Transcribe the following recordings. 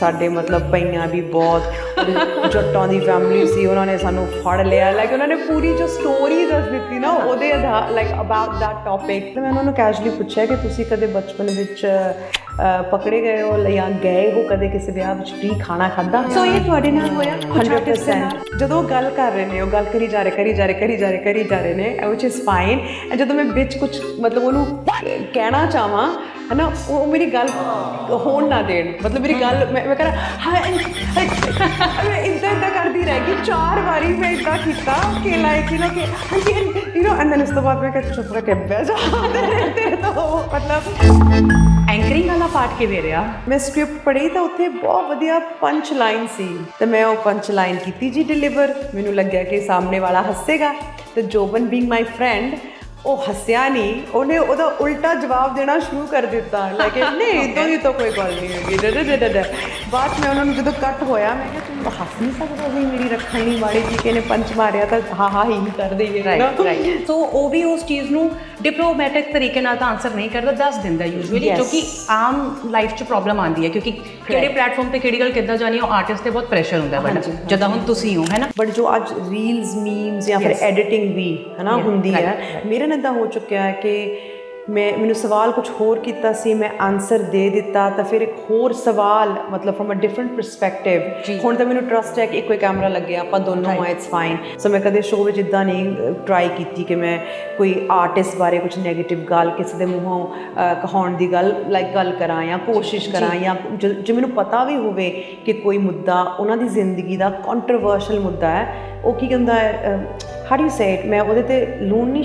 ਸਾਡੇ ਮਤਲਬ ਪਈਆਂ ਵੀ ਬਹੁਤ। ਜੱਟਾਂ ਦੀ ਫੈਮਿਲੀ ਸੀ, ਉਹਨਾਂ ਨੇ ਸਾਨੂੰ ਫੜ ਲਿਆ। ਲਾਈਕ ਉਹਨਾਂ ਨੇ ਪੂਰੀ ਜੋ ਸਟੋਰੀ ਦੱਸ ਦਿੱਤੀ ਨਾ, ਉਹਦੇ ਲਾਈਕ ਅਬਾਊਟ ਦੈਟ topic ਤੇ ਮੈਂ ਉਹਨਾਂ ਨੂੰ ਕੈਜੂਅਲੀ ਪੁੱਛਿਆ ਕਿ ਤੁਸੀਂ ਕਦੇ ਬਚਪਨ ਵਿੱਚ ਪਕੜੇ ਗਏ ਹੋ ਜਾਂ ਗਏ ਹੋ ਕਦੇ ਕਿਸੇ ਵਿਆਹ ਵਿੱਚ ਫ੍ਰੀ ਖਾਣਾ ਖਾਦਾ ਸੋ ਇਹ ਤੁਹਾਡੇ ਨਾਲ ਹੋਇਆ ਕੁਝ artist ਦੇ ਨਾਲ? 100% ਜਦੋਂ ਗੱਲ ਕਰ ਰਹੇ ਨੇ ਉਹ ਗੱਲ ਕਰੀ ਜਾ ਰਹੇ ਕਰੀ ਜਾ ਰਹੇ ਕਰੀ ਜਾ ਰਹੇ ਕਰੀ ਜਾ ਰਹੇ ਨੇ which is fine and ਜਦੋਂ ਮੈਂ ਵਿੱਚ ਕੁਝ ਮਤਲਬ ਉਹਨੂੰ ਕਹਿਣਾ ਚਾਹਾਂ ਹਨਾ ਉਹ ਉਹ ਮੇਰੀ ਗੱਲ ਹੋਣ ਨਾ ਦੇਣ ਮਤਲਬ ਮੇਰੀ ਗੱਲ ਮੈਂ ਮੈਂ ਕਰਾਂ ਹਾਂ ਮੈਂ ਇੰਦਾ ਇੰਦਾ ਕਰਦੀ ਰਹਿ ਗਈ ਚਾਰ ਵਾਰੀ ਮੈਂ ਇੰਦਾ ਕੀਤਾ ਕਿ ਲਾਈਕ ਯੂ نو ਕਿ ਹਾਂਜੀ ਯੂ نو ਐਂਡ ਦੈਨ ਉਸ ਤੋਂ ਬਾਅਦ ਮੈਂ ਕਿਹਾ ਚੁੱਪ ਕਰਕੇ ਬਹਿ ਜਾ ਤੇਰੇ ਤੇਰੇ ਤੋਂ ਮਤਲਬ ਐਂਕਰਿੰਗ ਵਾਲਾ ਪਾਰਟ ਕਿਵੇਂ ਰਿਹਾ? ਮੈਂ ਸਕ੍ਰਿਪਟ ਪੜ੍ਹੀ ਤਾਂ ਉੱਥੇ ਬਹੁਤ ਵਧੀਆ ਪੰਚ ਲਾਈਨ ਸੀ। ਤੇ ਮੈਂ ਉਹ ਪੰਚ ਲਾਈਨ ਕੀਤੀ ਜੀ ਡਿਲੀਵਰ ਮੈਨੂੰ ਲੱਗਿਆ ਕਿ ਸਾਹਮਣੇ ਵਾਲਾ ਹੱਸੇਗਾ। ਤੇ ਜੋਬਨ ਬੀਇੰਗ ਮਾਈ ਫਰੈਂਡ ਉਹ ਹੱਸਿਆ ਨਹੀਂ ਉਹਨੇ ਉਹਦਾ ਉਲਟਾ ਜਵਾਬ ਦੇਣਾ ਸ਼ੁਰੂ ਕਰ ਦਿੱਤਾ। ਲਾਈਕ ਨਹੀਂ ਇਦੋਂ ਦੀ ਤਾਂ ਕੋਈ ਗੱਲ ਨਹੀਂ ਹੈਗੀ। ਡ ਡ ਡ ਬਾਅਦ ਮੈਂ ਉਹਨਾਂ ਨੂੰ ਜਦੋਂ ਕੱਟ ਹੋਇਆ ਮੈਂ ਕਿਹਾ ਤੂੰ ਹੱਸ ਨਹੀਂ ਸਕਦਾ ਸੀ ਮੇਰੀ ਰੱਖਣ ਮਾੜੀ ਜੀ ਕਿ ਨੇ ਪੰਚ ਮਾਰਿਆ ਤਾਂ ਹਾਂ ਹਾਂ ਹੀ ਹੀ ਕਰ ਦਈਏ ਰਾਈਟ ਰਾਈਟ ਸੋ ਉਹ ਵੀ ਉਸ ਚੀਜ਼ ਨੂੰ ਡਿਪਲੋਮੈਟਿਕ ਤਰੀਕੇ ਨਾਲ ਤਾਂ ਆਨਸਰ ਨਹੀਂ ਕਰਦਾ ਦੱਸ ਦਿੰਦਾ ਯੂਜੂਅਲੀ Yes. ਜੋ ਕਿ ਆਮ ਲਾਈਫ 'ਚ ਪ੍ਰੋਬਲਮ ਆਉਂਦੀ ਹੈ ਕਿਉਂਕਿ ਕਿਹੜੇ ਪਲੇਟਫਾਰਮ ਤੇ ਕਿਹੜੀ ਗੱਲ ਕਿੱਦਾਂ ਜਾਣੀ ਉਹ ਆਰਟਿਸਟ ਤੇ ਬਹੁਤ ਪ੍ਰੈਸ਼ਰ ਹੁੰਦਾ ਹਾਂਜੀ, ਜਦੋਂ ਹੁਣ ਤੁਸੀਂ ਹੋ ਹੈਨਾ ਬਟ ਜੋ ਅੱਜ ਰੀਲਸ ਮੀਮਸ ਜਾਂ ਫਿਰ. ਐਡੀਟਿੰਗ ਵੀ ਹਨਾ ਹੁੰਦੀ ਹੈ ਮੇਰੇ ਨਾਲ ਤਾਂ ਹੋ ਚੁੱਕਿਆ ਹੈ ਕਿ ਮੈਂ ਮੈਨੂੰ ਸਵਾਲ ਕੁਝ ਹੋਰ ਕੀਤਾ ਸੀ ਮੈਂ ਆਨਸਰ ਦੇ ਦਿੱਤਾ ਤਾਂ ਫਿਰ ਇੱਕ ਹੋਰ ਸਵਾਲ ਮਤਲਬ ਫਰਮ ਅ ਡਿਫਰੈਂਟ ਪਰਸਪੈਕਟਿਵ। ਹੁਣ ਤਾਂ ਮੈਨੂੰ ਟਰਸਟ ਹੈ ਕਿ ਇੱਕੋ ਹੀ ਕੈਮਰਾ ਲੱਗਿਆ ਆਪਾਂ ਦੋਨੋਂ ਆ ਇਟਸ ਫਾਈਨ ਸੋ ਮੈਂ ਕਦੇ ਸ਼ੋਅ ਵਿੱਚ ਇਦਾਂ ਨਹੀਂ ਟਰਾਈ ਕੀਤੀ ਕਿ ਮੈਂ ਕੋਈ ਆਰਟਿਸਟ ਬਾਰੇ ਕੁਝ 네ਗੇਟਿਵ ਗੱਲ ਕਿਸੇ ਦੇ ਮੂੰਹੋਂ ਕਹਾਉਣ ਦੀ ਗੱਲ ਲਾਈਕ ਗੱਲ ਕਰਾਂ ਜਾਂ ਕੋਸ਼ਿਸ਼ ਕਰਾਂ ਜਾਂ ਜ- ਮੈਨੂੰ ਪਤਾ ਵੀ ਹੋਵੇ ਕਿ ਕੋਈ ਮੁੱਦਾ ਉਹਨਾਂ ਦੀ ਜ਼ਿੰਦਗੀ ਦਾ ਕੰਟਰੋਵਰਸ਼ਲ ਮੁੱਦਾ ਹੈ ਉਹ ਕੀ ਕਹਿੰਦਾ ਹੈ ਹਾਊ ਡੂ ਸੇ ਇਟ ਮੈਂ ਉਹਦੇ ਤੇ ਲੂਣ ਨਹੀਂ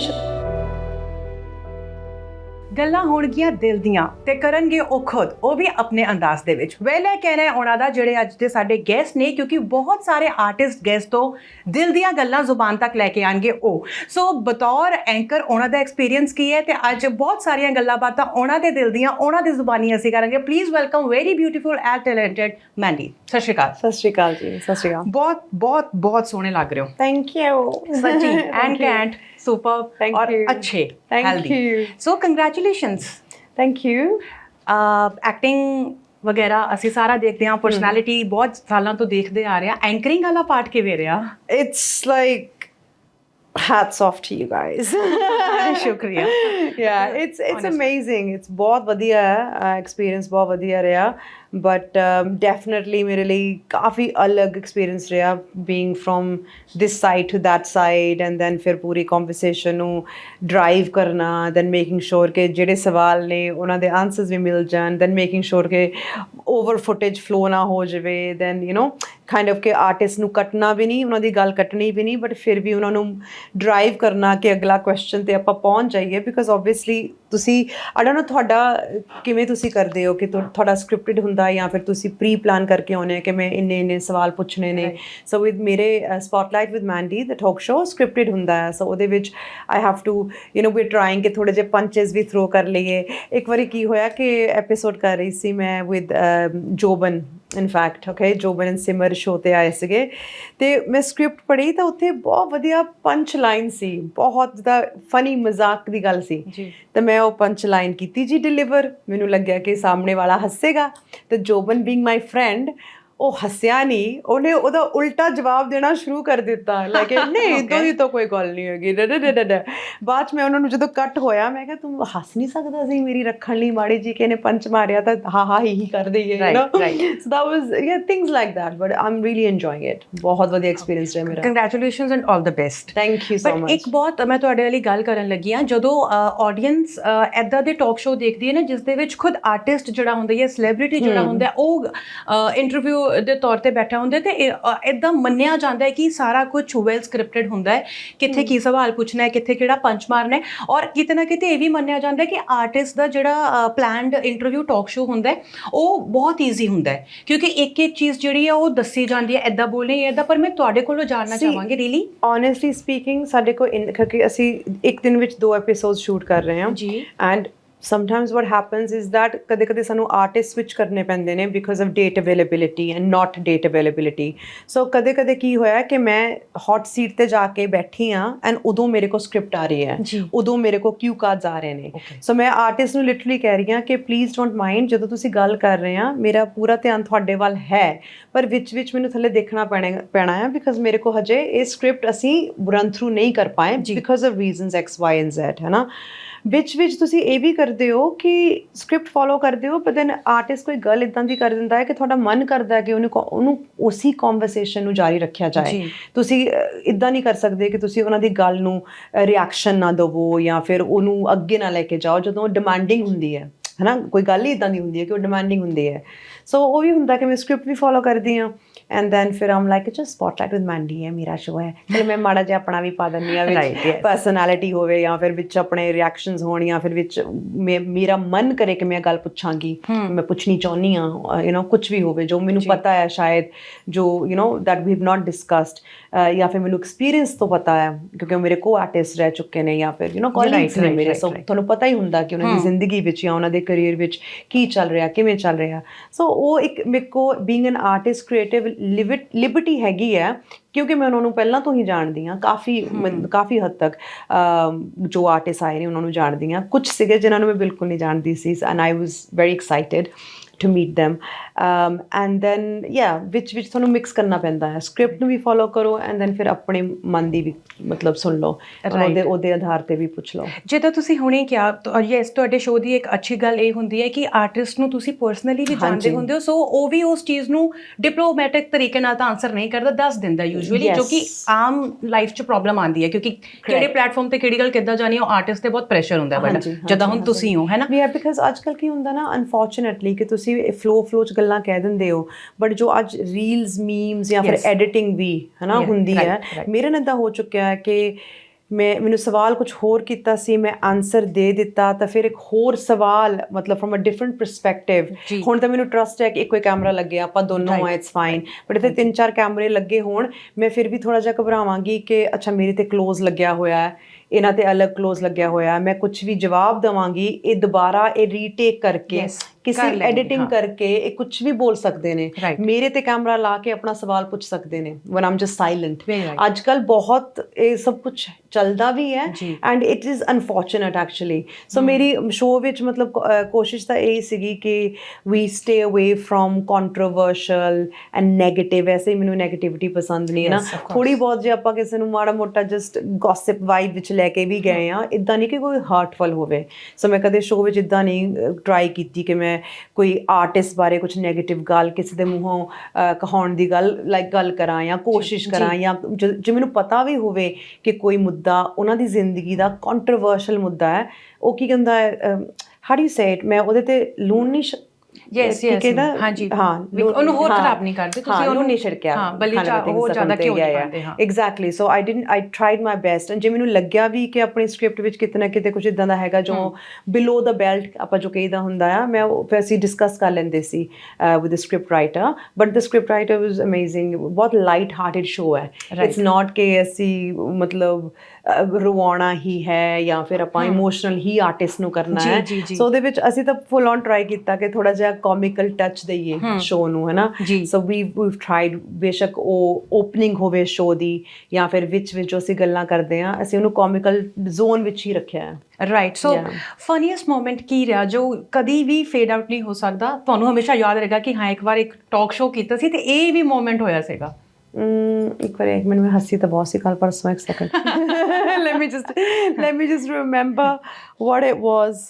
ਗੱਲਾਂ ਹੋਣਗੀਆਂ ਦਿਲ ਦੀਆਂ ਤੇ ਕਰਨਗੇ ਉਹ ਖੁਦ ਉਹ ਵੀ ਆਪਣੇ ਅੰਦਾਜ਼ ਦੇ ਵਿੱਚ। ਵੇਲੇ ਕਹਿਣਾ ਹੈ ਉਹਨਾਂ ਦਾ ਜਿਹੜੇ ਅੱਜ ਦੇ ਸਾਡੇ ਗੈਸਟ ਨੇ ਕਿਉਂਕਿ ਬਹੁਤ ਸਾਰੇ ਆਰਟਿਸਟ ਗੈਸਟ ਤੋਂ ਦਿਲ ਦੀਆਂ ਗੱਲਾਂ ਜ਼ੁਬਾਨ ਤੱਕ ਲੈ ਕੇ ਆਣਗੇ ਉਹ। ਸੋ ਬਤੌਰ ਐਂਕਰ ਉਹਨਾਂ ਦਾ ਐਕਸਪੀਰੀਅੰਸ ਕੀ ਹੈ ਤੇ ਅੱਜ ਬਹੁਤ ਸਾਰੀਆਂ ਗੱਲਾਂ ਬਾਤਾਂ ਉਹਨਾਂ ਦੇ ਦਿਲ ਦੀਆਂ ਉਹਨਾਂ ਦੀ ਜ਼ੁਬਾਨੀ ਅਸੀਂ ਕਰਾਂਗੇ। Please welcome very beautiful and talented Mandy ਸਤਿ ਸ਼੍ਰੀ ਅਕਾਲ। ਸਤਿ ਸ਼੍ਰੀ ਅਕਾਲ ਜੀ ਸਤਿ ਸ਼੍ਰੀ ਅਕਾਲ। ਬਹੁਤ ਬਹੁਤ ਬਹੁਤ ਸੋਹਣੇ ਲੱਗ ਰਹੇ ਹੋ। ਥੈਂਕ ਯੂ ਸੱਚੀ and can't you. So you acting ਵਗੈਰਾ ਅਸੀਂ ਸਾਰਾ ਦੇਖਦੇ ਹਾਂ ਪਰਸਨੈਲਿਟੀ ਬਹੁਤ ਸਾਲਾਂ ਤੋਂ ਦੇਖਦੇ ਆ ਰਹੇ ਆ ਐਂਕਰਿੰਗ ਵਾਲਾ ਪਾਰਟ ਕਿਵੇਂ ਰਿਹਾ it's like hats off to you guys. ਸ਼ੁਕਰੀਆ yeah it's it's Honestly. amazing. It's ਬਹੁਤ ਵਧੀਆ ਹੈ ਐਕਸਪੀਰੀਅੰਸ ਬਹੁਤ ਵਧੀਆ ਰਿਹਾ ਬਟ ਡੈਫੀਨਿਟਲੀ um, ਮੇਰੇ ਲਈ ਕਾਫੀ ਅਲੱਗ ਐਕਸਪੀਰੀਅੰਸ ਰਿਹਾ being from this side to that side and then ਫਿਰ ਪੂਰੀ ਕਨਵਰਸੇਸ਼ਨ ਨੂੰ ਡਰਾਈਵ ਕਰਨਾ ਦੈਨ ਮੇਕਿੰਗ ਸ਼ੋਰ ਕਿ ਜਿਹੜੇ ਸਵਾਲ ਨੇ ਉਹਨਾਂ ਦੇ ਆਨਸਰਸ ਵੀ ਮਿਲ ਜਾਣ ਦੈਨ ਮੇਕਿੰਗ ਸ਼ੋਰ ਕਿ ਓਵਰ ਫੁਟੇਜ ਫਲੋ ਨਾ ਹੋ ਜਾਵੇ then you know kind of ਕਿ ਆਰਟਿਸਟ ਨੂੰ ਕੱਟਣਾ ਵੀ ਨਹੀਂ, ਉਹਨਾਂ ਦੀ ਗੱਲ ਕੱਟਣੀ ਵੀ ਨਹੀਂ ਬਟ ਫਿਰ ਵੀ ਉਹਨਾਂ ਨੂੰ ਡਰਾਈਵ ਕਰਨਾ ਕਿ ਅਗਲਾ ਕੁਐਸਚਨ ਤੇ ਆਪਾਂ ਪਹੁੰਚ ਜਾਈਏ ਬਿਕਾਜ਼ ਆਬਵੀਅਸਲੀ ਤੁਸੀਂ ਆਈ ਡੋਨਟ ਨੋ ਤੁਹਾਡਾ ਕਿਵੇਂ ਤੁਸੀਂ ਕਰਦੇ ਹੋ ਕਿ ਤੁਹਾਡਾ ਸਕ੍ਰਿਪਟਡ ਹੁੰਦਾ ਜਾਂ ਫਿਰ ਤੁਸੀਂ ਪ੍ਰੀ ਪਲਾਨ ਕਰਕੇ ਆਉਨੇ ਕਿ ਮੈਂ ਇੰਨੇ ਇੰਨੇ ਸਵਾਲ ਪੁੱਛਣੇ ਨੇ। ਸੋ ਵਿਦ ਮੇਰੇ spotlight with Mandy the talk show scripted ਹੁੰਦਾ ਹੈ। ਸੋ ਉਹਦੇ ਵਿੱਚ I have to you know we trying ਕਿ ਥੋੜੇ ਜਿਹੇ ਪੰਚਸ ਵੀ ਥਰੋ ਕਰ ਲਈਏ। ਇੱਕ ਵਾਰੀ ਕੀ ਹੋਇਆ ਕਿ ਐਪੀਸੋਡ ਕਰ ਰਹੀ ਸੀ ਮੈਂ with Joban in fact okay Joban and Simar show ਤੇ ਆਏ ਸੀਗੇ। ਤੇ ਮੈਂ ਸਕ੍ਰਿਪਟ ਪੜ੍ਹੀ ਤਾਂ ਉੱਥੇ ਬਹੁਤ ਵਧੀਆ ਪੰਚ ਲਾਈਨ ਸੀ। ਬਹੁਤ ਜ਼ਿਆਦਾ ਫਨੀ ਮਜ਼ਾਕ ਦੀ ਗੱਲ ਸੀ। ਤੇ ਮੈਂ ਉਹ ਪੰਚ ਲਾਈਨ ਕੀਤੀ ਜੀ ਡਿਲੀਵਰ ਮੈਨੂੰ ਲੱਗਿਆ ਕਿ ਸਾਹਮਣੇ ਵਾਲਾ ਹੱਸੇਗਾ। ਤੇ ਜੋਬਨ ਬੀਇੰਗ ਮਾਈ ਫਰੈਂਡ ਉਹ ਹੱਸਿਆ ਨਹੀਂ ਉਹਨੇ ਉਹਦਾ ਉਲਟਾ ਜਵਾਬ ਦੇਣਾ ਸ਼ੁਰੂ ਕਰ ਦਿੱਤਾ। ਲਾਈਕ ਨਹੀਂ ਇਦੋਂ ਦੀ ਤਾਂ ਕੋਈ ਗੱਲ ਨਹੀਂ ਹੈਗੀ। ਬਾਅਦ ਮੈਂ ਉਹਨਾਂ ਨੂੰ ਜਦੋਂ ਕੱਟ ਹੋਇਆ ਮੈਂ ਕਿਹਾ ਤੂੰ ਹੱਸ ਨਹੀਂ ਸਕਦਾ ਸੀ ਮੇਰੀ ਰੱਖਣ ਲਈ? ਮਾੜੀ ਜੀ ਕੇ ਪੰਚ ਮਾਰਿਆ ਤਾਂ ਹਾਂ ਹਾਂ ਹੀ ਕਰ ਦਈਏ you know so that was yeah things like that but I'm really enjoying it ਬਹੁਤ ਵਧੀਆ ਐਕਸਪੀਰੀਅੰਸ ਰਿਹਾ ਮੇਰਾ। Congratulations and all the best thank you so much but ਇੱਕ ਬਹੁਤ ਮੈਂ ਤੁਹਾਡੇ ਵਾਲੀ ਗੱਲ ਕਰਨ ਲੱਗੀ ਆ ਜਦੋਂ ਆਡੀਅנס ਐਦਾਂ ਦੇ ਟਾਕ ਸ਼ੋ ਦੇਖਦੀ ਹੈ ਨਾ ਜਿਸ ਦੇ ਵਿੱਚ ਖੁਦ ਆਰਟਿਸਟ ਜਿਹੜਾ ਹੁੰਦਾ ਹੈ ਸੈਲੀਬ੍ਰਿਟੀ ਜਿਹੜਾ ਹੁੰਦਾ ਉਹ ਇੰਟਰਵਿਊ ਦੇ ਤੌਰ ਤੇ ਬੈਠਾ ਹੁੰਦਾ ਤੇ ਐਦਾਂ ਮੰਨਿਆ ਜਾਂਦਾ ਹੈ ਕਿ ਸਾਰਾ ਕੁਝ ਵੈਲ ਸਕ੍ਰਿਪਟਡ ਹੁੰਦਾ ਹੈ। ਕਿੱਥੇ ਕੀ ਸਵਾਲ ਪੁੱਛਣਾ ਹੈ ਕਿੱਥੇ ਕਿਹੜਾ ਪੰਚ ਮਾਰਨਾ ਹੈ ਔਰ ਕਿਤੇ ਨਾ ਕਿਤੇ ਇਹ ਵੀ ਮੰਨਿਆ ਜਾਂਦਾ ਹੈ ਕਿ ਆਰਟਿਸਟ ਦਾ ਜਿਹੜਾ ਪਲਾਨਡ ਇੰਟਰਵਿਊ ਟਾਕ ਸ਼ੋਅ ਹੁੰਦਾ ਹੈ ਉਹ ਬਹੁਤ ਈਜ਼ੀ ਹੁੰਦਾ ਹੈ। ਕਿਉਂਕਿ ਇੱਕ ਇੱਕ ਚੀਜ਼ ਜਿਹੜੀ ਹੈ ਉਹ ਦੱਸੀ ਜਾਂਦੀ ਹੈ ਐਦਾਂ ਬੋਲਣੀ ਹੈ ਐਦਾਂ ਪਰ ਮੈਂ ਤੁਹਾਡੇ ਕੋਲੋਂ ਜਾਣਨਾ ਚਾਹਾਂਗੀ ਰੀਲੀ honestly speaking ਸਾਡੇ ਕੋਲ ਕਿਉਂਕਿ ਅਸੀਂ ਇੱਕ ਦਿਨ ਵਿੱਚ ਦੋ ਐਪੀਸੋਡ ਸ਼ੂਟ ਕਰ ਰਹੇ ਹਾਂ। ਜੀ। And sometimes what happens is that ਕਦੇ ਕਦੇ ਸਾਨੂੰ ਆਰਟਿਸਟ ਸਵਿਚ ਕਰਨੇ ਪੈਂਦੇ ਨੇ because of date availability and not date availability so ਕਦੇ ਕਦੇ ਕੀ ਹੋਇਆ ਕਿ ਮੈਂ ਹੌਟ ਸੀਟ ਤੇ ਜਾ ਕੇ ਬੈਠੀ ਆ ਐਂਡ ਉਦੋਂ ਮੇਰੇ ਕੋਲ ਸਕ੍ਰਿਪਟ ਆ ਰਹੀ ਹੈ। ਉਦੋਂ ਮੇਰੇ ਕੋਲ ਕਿਊ ਕਾਰਡਸ ਆ ਰਹੇ ਨੇ. ਸੋ ਮੈਂ ਆਰਟਿਸਟ ਨੂੰ ਲਿਟਰਲੀ ਕਹਿ ਰਹੀ ਹਾਂ ਕਿ ਪਲੀਜ਼ ਡੋਂਟ ਮਾਈਂਡ ਜਦੋਂ ਤੁਸੀਂ ਗੱਲ ਕਰ ਰਹੇ ਆ ਮੇਰਾ ਪੂਰਾ ਧਿਆਨ ਤੁਹਾਡੇ ਵੱਲ ਹੈ ਪਰ ਵਿੱਚ ਵਿੱਚ ਮੈਨੂੰ ਥੱਲੇ ਦੇਖਣਾ ਪੈਣਾ ਪੈਣਾ ਹੈ ਬਿਕਾਜ਼ ਮੇਰੇ ਕੋ ਹਜੇ ਇਹ ਸਕ੍ਰਿਪਟ ਅਸੀਂ ਰਨ ਥਰੂ ਨਹੀਂ ਕਰ ਪਾਏ। Because of reasons x y and z ਹੈ ਨਾ ਵਿੱਚ ਵਿੱਚ ਤੁਸੀਂ ਇਹ ਵੀ ਕਰਦੇ ਹੋ ਕਿ ਸਕ੍ਰਿਪਟ ਫੋਲੋ ਕਰਦੇ ਹੋ ਪਰ ਦੈਨ ਆਰਟਿਸਟ ਕੋਈ ਗੱਲ ਇਦਾਂ ਦੀ ਕਰ ਦਿੰਦਾ ਹੈ ਕਿ ਤੁਹਾਡਾ ਮਨ ਕਰਦਾ ਹੈ ਕਿ ਉਹਨੂੰ ਉਹਨੂੰ ਉਸੇ ਕਨਵਰਸੇਸ਼ਨ ਨੂੰ ਜਾਰੀ ਰੱਖਿਆ ਜਾਏ। ਤੁਸੀਂ ਇਦਾਂ ਨਹੀਂ ਕਰ ਸਕਦੇ ਕਿ ਤੁਸੀਂ ਉਹਨਾਂ ਦੀ ਗੱਲ ਨੂੰ ਰਿਐਕਸ਼ਨ ਨਾ ਦਿਵੋ ਜਾਂ ਫਿਰ ਉਹਨੂੰ ਅੱਗੇ ਨਾ ਲੈ ਕੇ ਜਾਓ ਜਦੋਂ ਡਿਮਾਂਡਿੰਗ ਹੁੰਦੀ ਹੈ। ਹਨਾ? ਕੋਈ ਗੱਲ ਹੀ ਇਦਾਂ ਦੀ ਹੁੰਦੀ ਹੈ ਕਿ ਉਹ ਡਿਮਾਂਡਿੰਗ ਹੁੰਦੀ ਹੈ। ਸੋ ਉਹ ਵੀ ਹੁੰਦਾ ਕਿ ਮੈਂ ਸਕ੍ਰਿਪਟ ਵੀ ਫੋਲੋ ਕਰਦੀ ਹਾਂ ਐਂਡ ਦੈਨ ਫਿਰ I'm like just spotlight with Mandy ਹੈ ਮੇਰਾ ਸ਼ੋ ਹੈ ਚਲ ਮੈਂ ਮਾੜਾ ਜਿਹਾ ਆਪਣਾ ਵੀ ਪਾ ਦਿੰਦੀ ਆ Right, ਵਿੱਚ yes. ਪਰਸਨੈਲਿਟੀ ਹੋਵੇ ਜਾਂ ਫਿਰ ਵਿੱਚ ਆਪਣੇ ਰਿਐਕਸ਼ਨਸ ਹੋਣ ਜਾਂ ਫਿਰ ਵਿੱਚ ਮੇ- ਮੇਰਾ ਮਨ ਕਰੇ ਕਿ ਮੈਂ ਗੱਲ ਪੁੱਛਾਂਗੀ ਮੈਂ ਪੁੱਛਣੀ ਚਾਹੁੰਦੀ ਆ ਯੂ نو ਕੁਝ ਵੀ ਹੋਵੇ ਜੋ ਮੈਨੂੰ ਪਤਾ ਹੈ ਸ਼ਾਇਦ ਜੋ you know that we have not discussed ਜਾਂ ਫਿਰ ਮੈਨੂੰ ਐਕਸਪੀਰੀਅੰਸ ਤੋਂ ਪਤਾ ਹੈ ਕਿਉਂਕਿ ਉਹ ਮੇਰੇ ਕੋ ਆਰਟਿਸਟ ਰਹਿ ਚੁੱਕੇ ਨੇ ਜਾਂ ਫਿਰ ਯੂ نو ਕਾਲੀਗਸ ਨੇ right, ਮੇਰੇ right, ਸੋ right. ਤੁਹਾਨੂੰ ਪਤਾ ਹੀ ਹੁੰਦਾ ਕਿ ਉਹਨਾਂ ਦੀ ਜ਼ਿੰਦਗੀ ਵਿੱਚ ਜਾਂ ਉਹਨਾਂ ਦੇ ਕੈਰੀਅਰ ਵਿੱਚ ਕੀ ਚੱਲ ਰਿਹਾ ਕਿਵੇਂ ਚੱਲ ਰਿਹਾ ਸੋ ਉਹ ਇੱਕ ਮੇਰੇ ਕੋ being an artist creative liberty ਹੈਗੀ ਹੈ ਕਿਉਂਕਿ ਮੈਂ ਉਹਨਾਂ ਨੂੰ ਪਹਿਲਾਂ ਤੋਂ ਹੀ ਜਾਣਦੀ ਹਾਂ ਕਾਫੀ ਕਾਫੀ ਹੱਦ ਤੱਕ ਜੋ ਆਰਟਿਸਟ ਆਏ ਨੇ ਉਹਨਾਂ ਨੂੰ ਜਾਣਦੀ ਹਾਂ। ਕੁਝ ਸੀਗੇ ਜਿਨ੍ਹਾਂ ਨੂੰ ਮੈਂ ਬਿਲਕੁਲ ਨਹੀਂ ਜਾਣਦੀ ਸੀ and I was very excited to meet them. Um and then yeah ਵਿੱਚ ਵਿੱਚ ਤੁਹਾਨੂੰ ਮਿਕਸ ਕਰਨਾ ਪੈਂਦਾ ਹੈ। ਸਕ੍ਰਿਪਟ ਨੂੰ ਵੀ ਫੋਲੋ ਕਰੋ ਐਂਡ then ਫਿਰ ਆਪਣੇ ਮਨ ਦੀ ਵੀ ਮਤਲਬ ਸੁਣ ਲਓ। ਉਹਦੇ ਉਹਦੇ ਆਧਾਰ ਤੇ ਵੀ ਪੁੱਛ ਲਓ। ਜਿੱਦਾਂ ਤੁਸੀਂ ਹੁਣੇ ਕਿਹਾ ਯੈਸ ਤੁਹਾਡੇ ਸ਼ੋਅ ਦੀ ਇੱਕ ਅੱਛੀ ਗੱਲ ਇਹ ਹੁੰਦੀ ਹੈ ਕਿ ਆਰਟਿਸਟ ਨੂੰ ਤੁਸੀਂ ਪਰਸਨਲੀ ਵੀ ਜਾਣਦੇ। ਹੁੰਦੇ ਹੋ ਸੋ ਉਹ ਵੀ ਉਸ ਚੀਜ਼ ਨੂੰ ਡਿਪਲੋਮੈਟਿਕ ਤਰੀਕੇ ਨਾਲ ਤਾਂ ਆਨਸਰ ਨਹੀਂ ਕਰਦਾ ਦੱਸ ਦਿੰਦਾ ਯੂਜੂਅਲੀ. ਜੋ ਕਿ ਆਮ ਲਾਈਫ 'ਚ ਪ੍ਰੋਬਲਮ ਆਉਂਦੀ ਹੈ। ਕਿਉਂਕਿ ਕਿਹੜੇ ਪਲੇਟਫਾਰਮ ਤੇ ਕਿਹੜੀ ਗੱਲ ਕਿੱਦਾਂ ਜਾਣੀ ਉਹ ਆਰਟਿਸਟ ਤੇ ਬਹੁਤ ਪ੍ਰੈਸ਼ਰ ਹੁੰਦਾ ਹਾਂਜੀ, ਜਦੋਂ ਹੁਣ ਤੁਸੀਂ ਹੋ ਹੈ ਨਾ? ਵੀ ਬਿਕਾਜ਼ ਅੱਜਕੱਲ ਕੀ ਹੁੰਦਾ ਨਾ ਅਨਫੋਰਚੂਨੇਟਲੀ ਕਿ ਤੁਸੀਂ ਫਲੋ ਫਲੋ ਚ ਗੱਲਾਂ ਕਹਿ ਦਿੰਦੇ ਹੋ। ਬਟ ਜੋ ਅੱਜ ਰੀਲਸ ਮੀਮਸ ਜਾਂ ਫਿਰ ਐਡੀਟਿੰਗ ਵੀ ਹਨਾ ਹੁੰਦੀ ਹੈ ਮੇਰੇ ਨਾਲ ਤਾਂ ਹੋ ਚੁੱਕਿਆ ਹੈ ਕਿ ਮੈਂ ਮੈਨੂੰ ਸਵਾਲ ਕੁਝ ਹੋਰ ਕੀਤਾ ਸੀ ਮੈਂ ਆਨਸਰ ਦੇ ਦਿੱਤਾ ਤਾਂ ਫਿਰ ਇੱਕ ਹੋਰ ਸਵਾਲ ਮਤਲਬ ਫਰਮ ਅ ਡਿਫਰੈਂਟ ਪਰਸਪੈਕਟਿਵ ਹੁਣ ਤਾਂ ਮੈਨੂੰ ਟਰਸਟ ਹੈ ਕਿ ਇੱਕੋ ਹੀ ਕੈਮਰਾ ਲੱਗਿਆ ਆਪਾਂ ਦੋਨੋਂ ਆ ਇਟਸ ਫਾਈਨ ਬਟ ਇਥੇ ਤਿੰਨ ਚਾਰ ਕੈਮਰੇ ਲੱਗੇ ਹੋਣ ਮੈਂ ਫਿਰ ਵੀ ਥੋੜਾ ਜਿਹਾ ਘਬਰਾਵਾਂਗੀ ਕਿ ਅੱਛਾ ਮੇਰੇ ਤੇ ਕਲੋਜ ਲੱਗਿਆ ਹੋਇਆ ਹੈ ਇਹਨਾਂ ਤੇ ਅਲੱਗ ਕਲੋਜ਼ ਲੱਗਿਆ ਹੋਇਆ ਮੈਂ ਕੁਝ ਵੀ ਜਵਾਬ ਦਵਾਂਗੀ ਇਹ ਦੁਬਾਰਾ ਇਹ ਰੀਟੇਕ ਕਰਕੇ ਕਿਸੇ ਐਡੀਟਿੰਗ। ਕਰਕੇ ਇਹ ਕੁਝ ਵੀ ਬੋਲ ਸਕਦੇ ਨੇ. ਮੇਰੇ ਤੇ ਕੈਮਰਾ ਲਾ ਕੇ ਆਪਣਾ ਸਵਾਲ ਪੁੱਛ ਸਕਦੇ ਨੇ ਵਨ ਆਮ ਜਸਟ ਸਾਇਲੈਂਟ. ਅੱਜ ਕੱਲ ਬਹੁਤ ਇਹ ਸਭ ਕੁਝ ਚੱਲਦਾ ਵੀ ਹੈ। And it is unfortunate actually so ਮੇਰੀ ਸ਼ੋਅ ਵਿੱਚ ਮਤਲਬ ਕੋਸ਼ਿਸ਼ ਤਾਂ ਇਹ ਸੀਗੀ ਕਿ we stay away from controversial and negative ਐਸੇ ਹੀ ਮੈਨੂੰ 네ਗੇਟਿਵਿਟੀ ਪਸੰਦ ਨਹੀਂ ਹੈ ਨਾ. ਥੋੜੀ ਬਹੁਤ ਜੇ ਆਪਾਂ ਕਿਸੇ ਨੂੰ ਮਾੜਾ ਮੋਟਾ ਜਸਟ ਗੌਸਿਪ ਵਾਈਬ ਵਿੱਚ ਲੈ ਕੇ ਵੀ ਗਏ ਆ ਇਦਾਂ ਨਹੀਂ ਕਿ ਕੋਈ ਹਰਟਫੁਲ ਹੋਵੇ ਸੋ ਮੈਂ ਕਦੇ ਸ਼ੋਅ ਵਿੱਚ ਇਦਾਂ ਨਹੀਂ ਟਰਾਈ ਕੀਤੀ ਕਿ ਮੈਂ ਕੋਈ ਆਰਟਿਸਟ ਬਾਰੇ ਕੁਝ 네ਗੇਟਿਵ ਗੱਲ ਕਿਸੇ ਦੇ ਮੂੰਹੋਂ ਕਹਾਉਣ ਦੀ ਗੱਲ ਲਾਈਕ ਗੱਲ ਕਰਾਂ ਜਾਂ ਕੋਸ਼ਿਸ਼ ਕਰਾਂ ਜਾਂ ਜ- ਮੈਨੂੰ ਪਤਾ ਵੀ ਹੋਵੇ ਕਿ ਕੋਈ ਮੁੱਦਾ ਉਹਨਾਂ ਦੀ ਜ਼ਿੰਦਗੀ ਦਾ ਕੰਟਰੋਵਰਸ਼ੀਅਲ ਮੁੱਦਾ ਹੈ ਉਹ ਕੀ ਕਹਿੰਦਾ ਹੈ how do you say it ਮੈਂ ਉਹਦੇ ਤੇ ਲੂਣ ਨਹੀਂ ਸ਼- Yes, ਕੀ yes, ਕਹਿੰਦਾ? ਹਾਂਜੀ। ਹਾਂ ਉਹਨੂੰ ਹੋਰ ਖਰਾਬ ਨਹੀਂ ਕਰਦੇ, ਤੁਸੀਂ ਉਹਨੂੰ- ਨਹੀਂ ਛਿੜਕਿਆ ਹਾਂ, ਬਲੀ ਚਾ- ਉਹ ਜ਼ਿਆਦਾ ਘਿਓ ਨਹੀਂ. ਪਾਉਂਦੇ, ਹਾਂ। Exactly so I didn't I tried my best and ਜੇ ਮੈਨੂੰ ਲੱਗਿਆ ਵੀ ਕਿ ਆਪਣੀ ਸਕ੍ਰਿਪਟ ਵਿੱਚ ਕਿਤੇ ਨਾ ਕਿਤੇ ਕੁਝ ਇਦਾਂ ਦਾ ਹੈਗਾ ਜੋ ਬਿਲੋ ਦਾ ਬੈਲਟ ਆਪਾਂ ਜੋ ਕਹੀਦਾ ਹੁੰਦਾ ਆ ਮੈਂ ਉਹ ਫਿਰ ਅਸੀਂ ਡਿਸਕਸ ਕਰ ਲੈਂਦੇ ਸੀ with the script writer but the script writer was amazing ਬਹੁਤ ਲਾਈਟ ਹਾਰਟਡ ਸ਼ੋ ਹੈ ਇਟਸ ਨਾਟ ਕਿ ਅਸੀਂ ਮਤਲਬ ਰਵਾਉਣਾ ਹੀ ਹੈ ਜਾਂ ਫਿਰ ਆਪਾਂ ਇਮੋਸ਼ਨਲ ਹੀ ਆਰਟਿਸਟ ਨੂੰ ਕਰਨਾ ਹੈ। ਸੋ ਉਹਦੇ ਵਿੱਚ ਅਸੀਂ ਤਾਂ ਫੁੱਲ ਔਨ ਟਰਾਈ ਕੀਤਾ ਕਿ ਥੋੜਾ ਜਿਹਾ ਕਾਮਿਕਲ ਟੱਚ ਦਈਏ ਸ਼ੋ ਨੂੰ ਹੈ ਨਾ ਜੀ। ਸੋ ਵੀ ਵੀ ਟ੍ਰਾਈਡ ਬੇਸ਼ੱਕ ਉਹ ਓਪਨਿੰਗ ਹੋਵੇ ਸ਼ੋ ਦੀ ਜਾਂ ਫਿਰ ਵਿੱਚ ਵਿੱਚ ਜੋ ਅਸੀਂ ਗੱਲਾਂ ਕਰਦੇ ਆ ਅਸੀਂ ਉਹਨੂੰ ਕਾਮਿਕਲ ਜ਼ੋਨ ਵਿੱਚ ਹੀ ਰੱਖਿਆ ਹੈ। Right so. ਫਨੀਐਸਟ ਮੂਮੈਂਟ ਕੀ ਰਿਹਾ? ਜੋ ਕਦੀ ਵੀ ਫੇਡ ਆਊਟ ਨਹੀਂ ਹੋ ਸਕਦਾ ਤੁਹਾਨੂੰ ਹਮੇਸ਼ਾ ਯਾਦ ਰਹੇਗਾ ਕਿ ਹਾਂ ਇੱਕ ਵਾਰ ਇੱਕ ਟਾਕ ਸ਼ੋਅ ਕੀਤਾ ਸੀ ਤੇ ਇਹ ਵੀ ਮੂਮੈਂਟ ਹੋਇਆ ਸੀਗਾ। ਇੱਕ ਵਾਰ ਇੱਕ ਮਿੰਟ ਮੈਂ ਹੱਸੀ ਤਾਂ ਬਹੁਤ ਸੀ ਕੱਲ ਪਰਸੋਂ ਇੱਕ second let me just let me just remember what it was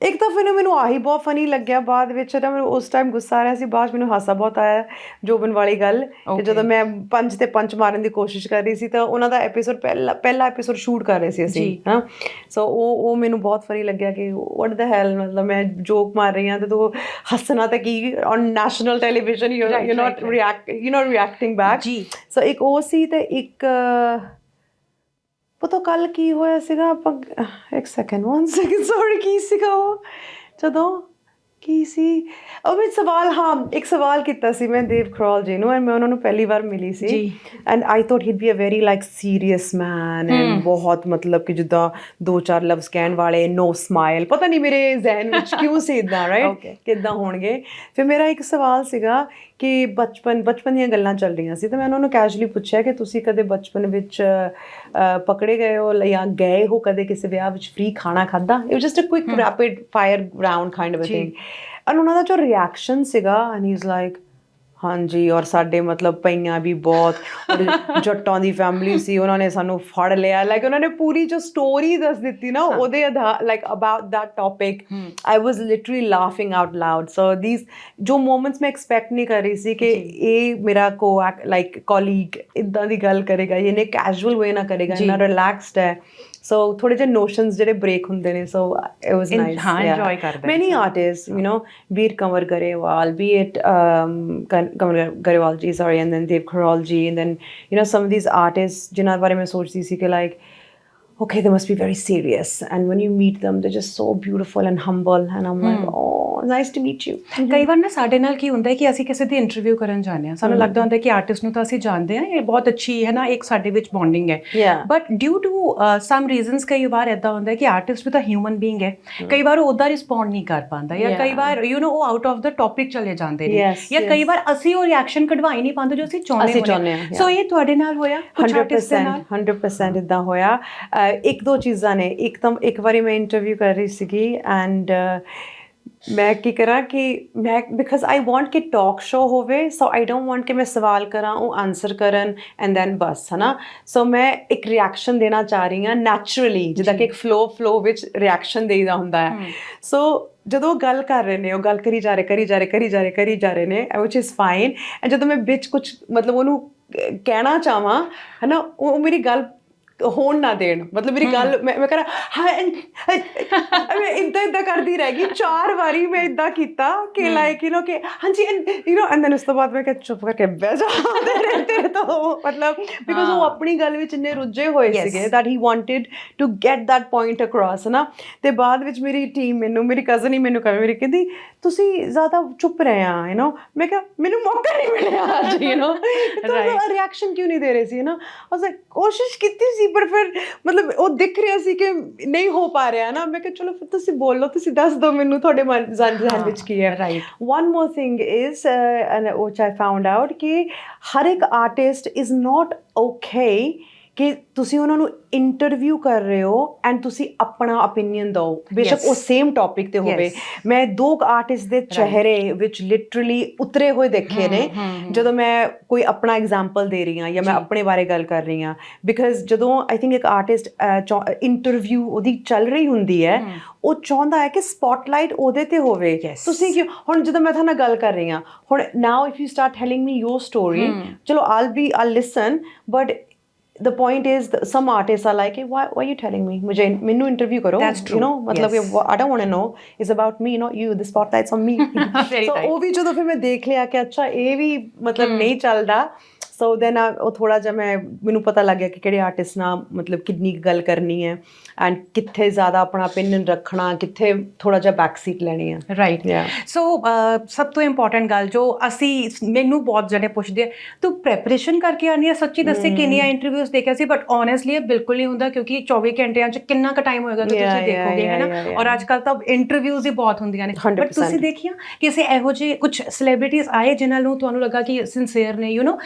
ਇੱਕ ਤਾਂ ਫਿਰ ਮੈਨੂੰ ਆਹੀ ਬਹੁਤ ਫਨੀ ਲੱਗਿਆ ਬਾਅਦ ਵਿੱਚ ਨਾ ਮੈਨੂੰ ਉਸ ਟਾਈਮ ਗੁੱਸਾ ਆ ਰਿਹਾ ਸੀ ਬਾਅਦ ਮੈਨੂੰ ਹਾਸਾ ਬਹੁਤ ਆਇਆ ਜੋਬਨ ਵਾਲੀ ਗੱਲ ਕਿ. ਜਦੋਂ ਮੈਂ ਪੰਜ ਤੇ ਪੰਜ ਮਾਰਨ ਦੀ ਕੋਸ਼ਿਸ਼ ਕਰ ਰਹੀ ਸੀ ਤਾਂ ਉਹਨਾਂ ਦਾ ਐਪੀਸੋਡ ਪਹਿਲਾ ਪਹਿਲਾ ਐਪੀਸੋਡ ਸ਼ੂਟ ਕਰ ਰਹੇ ਸੀ ਅਸੀਂ। ਹਾਂ ਸੋ ਉਹ ਉਹ ਮੈਨੂੰ ਬਹੁਤ ਫਨੀ ਲੱਗਿਆ ਕਿ ਵਾਟ ਦ ਹੈਲ ਮਤਲਬ ਮੈਂ ਜੋਕ ਮਾਰ ਰਹੀ ਹਾਂ ਤੇ ਤੂੰ ਹੱਸਣਾ ਤਾਂ ਕੀ on national television you you not. React you not reacting back. So ਇੱਕ ਉਹ ਸੀ ਤੇ ਇੱਕ ਪਤਾ ਕੱਲ ਕੀ ਹੋਇਆ ਸੀਗਾ? ਆਪਾਂ ਇੱਕ ਸੈਕਿੰਡ ਵਨ ਸੈਕਿੰਡ ਸੌਰੀ ਕੀ ਸੀਗਾ ਉਹ? ਜਦੋਂ ਕੀ ਸੀ? ਉਹ ਮੈਂ ਸਵਾਲ ਹਾਂ ਇੱਕ ਸਵਾਲ ਕੀਤਾ ਸੀ ਮੈਂ ਦੇਵ ਖਰੋਲ ਜੀ ਨੂੰ and ਮੈਂ ਉਹਨਾਂ ਨੂੰ ਪਹਿਲੀ ਵਾਰ ਮਿਲੀ ਸੀ। ਜੀ। And I thought he'd be a very like serious man and ਬਹੁਤ ਮਤਲਬ ਕਿ ਜਿੱਦਾਂ ਦੋ ਚਾਰ ਲਫ਼ਜ਼ ਕਹਿਣ ਵਾਲੇ ਨੋ ਸਮਾਈਲ ਪਤਾ ਨਹੀਂ ਮੇਰੇ ਜ਼ਿਹਨ ਵਿੱਚ ਕਿਉਂ ਸੀ ਇਦਾਂ ਰਾਈਟ. ਕਿੱਦਾਂ ਹੋਣਗੇ? ਫਿਰ ਮੇਰਾ ਇੱਕ ਸਵਾਲ ਸੀਗਾ ਕਿ ਬਚਪਨ ਬਚਪਨ ਦੀਆਂ ਗੱਲਾਂ ਚੱਲ ਰਹੀਆਂ ਸੀ ਤਾਂ ਮੈਂ ਉਹਨਾਂ ਨੂੰ ਕੈਜੂਅਲੀ ਪੁੱਛਿਆ ਕਿ ਤੁਸੀਂ ਕਦੇ ਬਚਪਨ ਵਿੱਚ ਪਕੜੇ ਗਏ ਹੋ ਜਾਂ ਗਏ ਹੋ ਕਦੇ ਕਿਸੇ ਵਿਆਹ ਵਿੱਚ ਫ੍ਰੀ ਖਾਣਾ ਖਾਦਾ it was just a quick rapid fire round kind of a. Thing and ਉਹਨਾਂ ਦਾ ਜੋ ਰਿਐਕਸ਼ਨ ਸੀਗਾ ਐਂਡ ਹੀ ਇਜ਼ ਲਾਈਕ ਹਾਂਜੀ ਔਰ ਸਾਡੇ ਮਤਲਬ ਪਈਆਂ ਵੀ ਬਹੁਤ। ਔਰ ਜੱਟਾਂ ਦੀ ਫੈਮਿਲੀ ਸੀ ਉਹਨਾਂ ਨੇ ਸਾਨੂੰ ਫੜ ਲਿਆ। ਲਾਈਕ ਉਹਨਾਂ ਨੇ ਪੂਰੀ ਜੋ ਸਟੋਰੀ ਦੱਸ ਦਿੱਤੀ ਨਾ ਉਹਦੇ ਆਧਾਰ like about that topic i was literally laughing out loud. So these ਜੋ ਮੂਮੈਂਟਸ ਮੈਂ ਐਕਸਪੈਕਟ ਨਹੀਂ ਕਰ ਰਹੀ ਸੀ ਕਿ ਇਹ ਮੇਰਾ ਕੋ ਲਾਈਕ ਕੋਲੀਗ ਇਦਾਂ ਦੀ ਗੱਲ ਕਰੇਗਾ ਇਹਨੇ ਕੈਜੂਅਲ ਵੇ ਨਾ ਕਰੇਗਾ ਜੀ। ਨਾ ਰਿਲੈਕਸਡ ਹੈ। ਸੋ ਥੋੜੇ ਜਿਹੇ ਨੋਸ਼ਨਸ ਜਿਹੜੇ ਬ੍ਰੇਕ ਹੁੰਦੇ ਨੇ so it was In- nice ਹਾਂ, enjoy ਕਰਦਾ many artists you know be it Kanwar Garewal be it um, Kan- Kanwar Garewal ji sorry and then Dev Kharol ji and then you know some of these artists ਜਿਨ੍ਹਾਂ ਬਾਰੇ ਮੈਂ ਸੋਚਦੀ ਸੀ ਕਿ like okay they must be very serious. And when you meet them they're just so beautiful and humble. And I'm like oh nice to meet you. ਕਈ ਵਾਰ ਨਾ ਸਾਡੇ ਨਾਲ ਕੀ ਹੁੰਦਾ ਹੈ ਕਿ ਅਸੀਂ ਕਿਸੇ ਦੀ ਇੰਟਰਵਿਊ ਕਰਨ ਜਾਂਦੇ ਹਾਂ ਸਾਨੂੰ ਲੱਗਦਾ ਹੁੰਦਾ ਹੈ ਕਿ ਆਰਟਿਸਟ ਨੂੰ ਤਾਂ ਅਸੀਂ ਜਾਣਦੇ ਹਾਂ ਇਹ ਬਹੁਤ ਅੱਛੀ ਹੈ ਨਾ ਇੱਕ ਸਾਡੇ ਵਿੱਚ ਬੌਂਡਿੰਗ ਹੈ Yeah. But due to some reasons ਕਈ ਵਾਰ ਇਦਾਂ ਹੁੰਦਾ ਹੈ ਕਿ ਆਰਟਿਸਟ ਵੀ ਤਾਂ ਹਿਊਮਨ ਬੀਇੰਗ ਹੈ ਕਈ ਵਾਰ ਉਹ ਉਹਦਾ ਰਿਸਪੌਂਡ ਨਹੀਂ ਕਰ ਪਾਉਂਦਾ ਜਾਂ Yeah. ਕਈ ਵਾਰ ਯੂ نو ਉਹ ਆਊਟ ਆਫ ਦਾ ਟੌਪਿਕ ਚਲੇ ਜਾਂਦੇ ਨੇ Yes, ਜਾਂ ਕਈ yes. ਵਾਰ ਅਸੀਂ ਉਹ ਰਿਐਕਸ਼ਨ ਕਢਵਾ ਹੀ ਨਹੀਂ ਪਾਉਂਦੇ ਜੋ ਅਸੀਂ ਚਾਹੁੰਦੇ ਅਸੀਂ ਹੁੰਦੇ ਚਾਹੁੰਦੇ ਹਾਂ, ਸੋ ਇਹ ਤੁਹਾਡੇ ਨਾਲ ਹੋਇਆ ਕੁਝ ਆਰਟਿਸਟ ਦੇ ਨਾਲ 100% 100% ਇਦਾਂ ਹੋਇਆ ਅਹ ਇੱਕ ਦੋ ਚੀਜ਼ਾਂ ਨੇ। ਇੱਕ ਤਾਂ ਇੱਕ ਵਾਰੀ ਮੈਂ ਇੰਟਰਵਿਊ ਕਰ ਰਹੀ ਸੀਗੀ ਐਂਡ ਮੈਂ ਕੀ ਕਰਾਂ ਕਿ ਮੈਂ ਬਿਕਾਜ਼ ਆਈ ਵਾਂਟ ਕਿ ਟਾਕ ਸ਼ੋ ਹੋਵੇ ਸੋ ਆਈ ਡੋਨਟ ਵਾਂਟ ਕਿ ਮੈਂ ਸਵਾਲ ਕਰਾਂ ਉਹ ਆਨਸਰ ਕਰਨ ਐਂਡ ਦੈਨ ਬਸ ਹਨਾ। ਸੋ ਮੈਂ ਇੱਕ ਰਿਐਕਸ਼ਨ ਦੇਣਾ ਚਾਹ ਰਹੀ ਹਾਂ ਨੈਚੁਰਲੀ ਜਿੱਦਾਂ ਕਿ ਇੱਕ ਫਲੋ ਫਲੋ ਵਿੱਚ ਰਿਐਕਸ਼ਨ ਦੇਈਦਾ ਹੁੰਦਾ ਹੈ। ਸੋ ਜਦੋਂ ਗੱਲ ਕਰ ਰਹੇ ਨੇ ਉਹ ਗੱਲ ਕਰੀ ਜਾ ਰਹੇ ਕਰੀ ਜਾ ਰਹੇ ਕਰੀ ਜਾ ਰਹੇ ਕਰੀ ਜਾ ਰਹੇ ਨੇ ਵਿਚ ਇਜ਼ ਫਾਈਨ ਐਂਡ ਜਦੋਂ ਮੈਂ ਵਿੱਚ ਕੁਝ ਮਤਲਬ ਉਹਨੂੰ ਕਹਿਣਾ ਚਾਹਾਂ ਹਨਾ ਉਹ ਮੇਰੀ ਗੱਲ ਹੋਣ ਨਾ ਦੇਣ ਮਤਲਬ ਮੇਰੀ ਗੱਲ ਮੈਂ ਮੈਂ ਕਰਾਂ ਹਾਂ ਮੈਂ ਇਦਾਂ ਇਦਾਂ ਕਰਦੀ ਰਹਿ ਗਈ ਚਾਰ ਵਾਰੀ ਮੈਂ ਇਦਾਂ ਕੀਤਾ ਕਿ ਲਾਈਕ ਯੂ نو ਕਿ ਹਾਂਜੀ ਯੂ نو ਐਂਡ ਦੈਨ ਉਸ ਤੋਂ ਬਾਅਦ ਮੈਂ ਕਿਹਾ ਚੁੱਪ ਕਰਕੇ ਬਹਿ ਜਾ ਤੇਰੇ ਤੇਰੇ ਤੋਂ ਮਤਲਬ ਬਿਕਾਜ਼ ਉਹ ਆਪਣੀ ਗੱਲ ਵਿੱਚ ਇੰਨੇ ਰੁੱਝੇ ਹੋਏ Yes. ਸੀਗੇ that he wanted to get that point across ਨਾ ਤੇ ਬਾਅਦ ਵਿੱਚ ਮੇਰੀ ਟੀਮ ਮੈਨੂੰ ਮੇਰੀ ਕਜ਼ਨ ਹੀ ਮੈਨੂੰ ਕਹੇ ਮੇਰੀ ਕਹਿੰਦੀ ਤੁਸੀਂ ਜ਼ਿਆਦਾ ਚੁੱਪ ਰਹੇ ਆ ਯੂ نو ਮੈਂ ਕਿਹਾ ਮੈਨੂੰ ਮੌਕਾ ਨਹੀਂ ਮਿਲਿਆ ਅੱਜ ਯੂ نو ਤਾਂ ਰਿਐਕਸ਼ਨ ਕਿਉਂ ਨਹੀਂ ਦੇ ਰਹੇ ਸੀ ਨਾ ਉਸ ਕੋਸ਼ਿਸ਼ ਕੀਤੀ ਸੀ ਪਰ ਫਿਰ ਮਤਲਬ ਉਹ ਦਿਖ ਰਿਹਾ ਸੀ ਕਿ ਨਹੀਂ ਹੋ ਪਾ ਰਿਹਾ ਨਾ। ਮੈਂ ਕਿਹਾ ਚਲੋ ਫਿਰ ਤੁਸੀਂ ਬੋਲੋ ਤੁਸੀਂ ਦੱਸ ਦਿਓ ਮੈਨੂੰ ਤੁਹਾਡੇ ਮਨ ਜ਼ਨ ਜ਼ਹਨ ਵਿੱਚ ਕੀ ਹੈ। one more thing is uh, and which i found out ਕਿ ਹਰ ਇੱਕ ਆਰਟਿਸਟ is not okay ਕਿ ਤੁਸੀਂ ਉਹਨਾਂ ਨੂੰ ਇੰਟਰਵਿਊ ਕਰ ਰਹੇ ਹੋ ਐਂਡ ਤੁਸੀਂ ਆਪਣਾ opinion ਦਿਓ। ਬੇਸ਼ੱਕ. ਉਹ ਸੇਮ ਟੌਪਿਕ ਤੇ ਹੋਵੇ. ਮੈਂ ਦੋ ਆਰਟਿਸਟ ਦੇ ਚਿਹਰੇ ਵਿੱਚ ਲਿਟਰਲੀ ਉਤਰੇ ਹੋਏ ਦੇਖੇ ਨੇ। ਜਦੋਂ ਮੈਂ ਕੋਈ ਆਪਣਾ ਐਗਜ਼ਾਮਪਲ ਦੇ ਰਹੀ ਹਾਂ ਜਾਂ ਮੈਂ ਆਪਣੇ ਬਾਰੇ ਗੱਲ ਕਰ ਰਹੀ ਹਾਂ। ਬਿਕਾਜ਼ ਜਦੋਂ ਆਈ ਥਿੰਕ ਇੱਕ ਆਰਟਿਸਟ ਇੰਟਰਵਿਊ ਉਹਦੀ ਚੱਲ ਰਹੀ ਹੁੰਦੀ ਹੈ ਉਹ ਚਾਹੁੰਦਾ ਹੈ ਕਿ ਸਪੌਟਲਾਈਟ ਉਹਦੇ ਤੇ ਹੋਵੇ. ਤੁਸੀਂ ਕਿਉਂ ਹੁਣ ਜਦੋਂ ਮੈਂ ਤੁਹਾਡੇ ਨਾਲ ਗੱਲ ਕਰ ਰਹੀ ਹਾਂ ਹੁਣ now if you start telling me your story ਚਲੋ all be all listen but the point is some artist are like why why you telling me मुझे मेनू इंटरव्यू करो यू नो मतलब ये I don't want to know is about me not you this spotlights on me so वो भी जो तो फिर मैं देख लिया कि अच्छा ये भी मतलब नहीं चल रहा ਸੋ ਦੈਨ ਉਹ ਥੋੜਾ ਜਿਹਾ ਮੈਂ ਮੈਨੂੰ ਪਤਾ ਲੱਗ ਗਿਆ ਕਿ ਕਿਹੜੇ ਆਰਟਿਸਟ ਨਾਲ ਮਤਲਬ ਕਿੰਨੀ ਕੁ ਗੱਲ ਕਰਨੀ ਹੈ ਐਂਡ ਕਿੱਥੇ ਜ਼ਿਆਦਾ ਆਪਣਾ opinion ਰੱਖਣਾ ਕਿੱਥੇ ਥੋੜਾ ਜਿਹਾ ਬੈਕ ਸੀਟ ਲੈਣੀ ਹੈ। ਰਾਈਟ. ਸੋ ਸਭ ਤੋਂ ਇੰਪੋਰਟੈਂਟ ਗੱਲ ਜੋ ਅਸੀਂ ਮੈਨੂੰ ਬਹੁਤ ਜਣੇ ਪੁੱਛਦੇ ਆ ਤੂੰ ਪ੍ਰੈਪਰੇਸ਼ਨ ਕਰਕੇ ਆਨੀ ਆ? ਸੱਚੀ ਦੱਸੇ ਕਿੰਨੀਆਂ ਇੰਟਰਵਿਊਜ਼ ਦੇਖਿਆ ਸੀ? ਬਟ ਓਨੈਸਟਲੀ ਇਹ ਬਿਲਕੁਲ ਨਹੀਂ ਹੁੰਦਾ ਕਿਉਂਕਿ 24 ਘੰਟਿਆਂ ਚ ਕਿੰਨਾ ਕੁ ਟਾਈਮ ਹੋਏਗਾ ਕਿ ਤੁਸੀਂ ਦੇਖੋਗੇ yeah, ਹੈ yeah, ਨਾ yeah. ਔਰ ਅੱਜ ਕੱਲ ਤਾਂ ਇੰਟਰਵਿਊਜ਼ ਹੀ ਬਹੁਤ ਹੁੰਦੀਆਂ ਨੇ। 100% ਬਟ ਤੁਸੀਂ ਦੇਖਿਆ ਕਿਸੇ ਇਹੋ ਜਿਹੇ ਕੁਝ ਸੈਲੀਬ੍ਰਿਟੀਜ਼ ਆਏ ਜਿਨ੍ਹਾਂ ਨੂੰ ਤੁਹਾਨੂੰ ਲੱਗਾ ਕਿ ਸਿੰਸੀਅਰ ਨੇ ਯੂ نو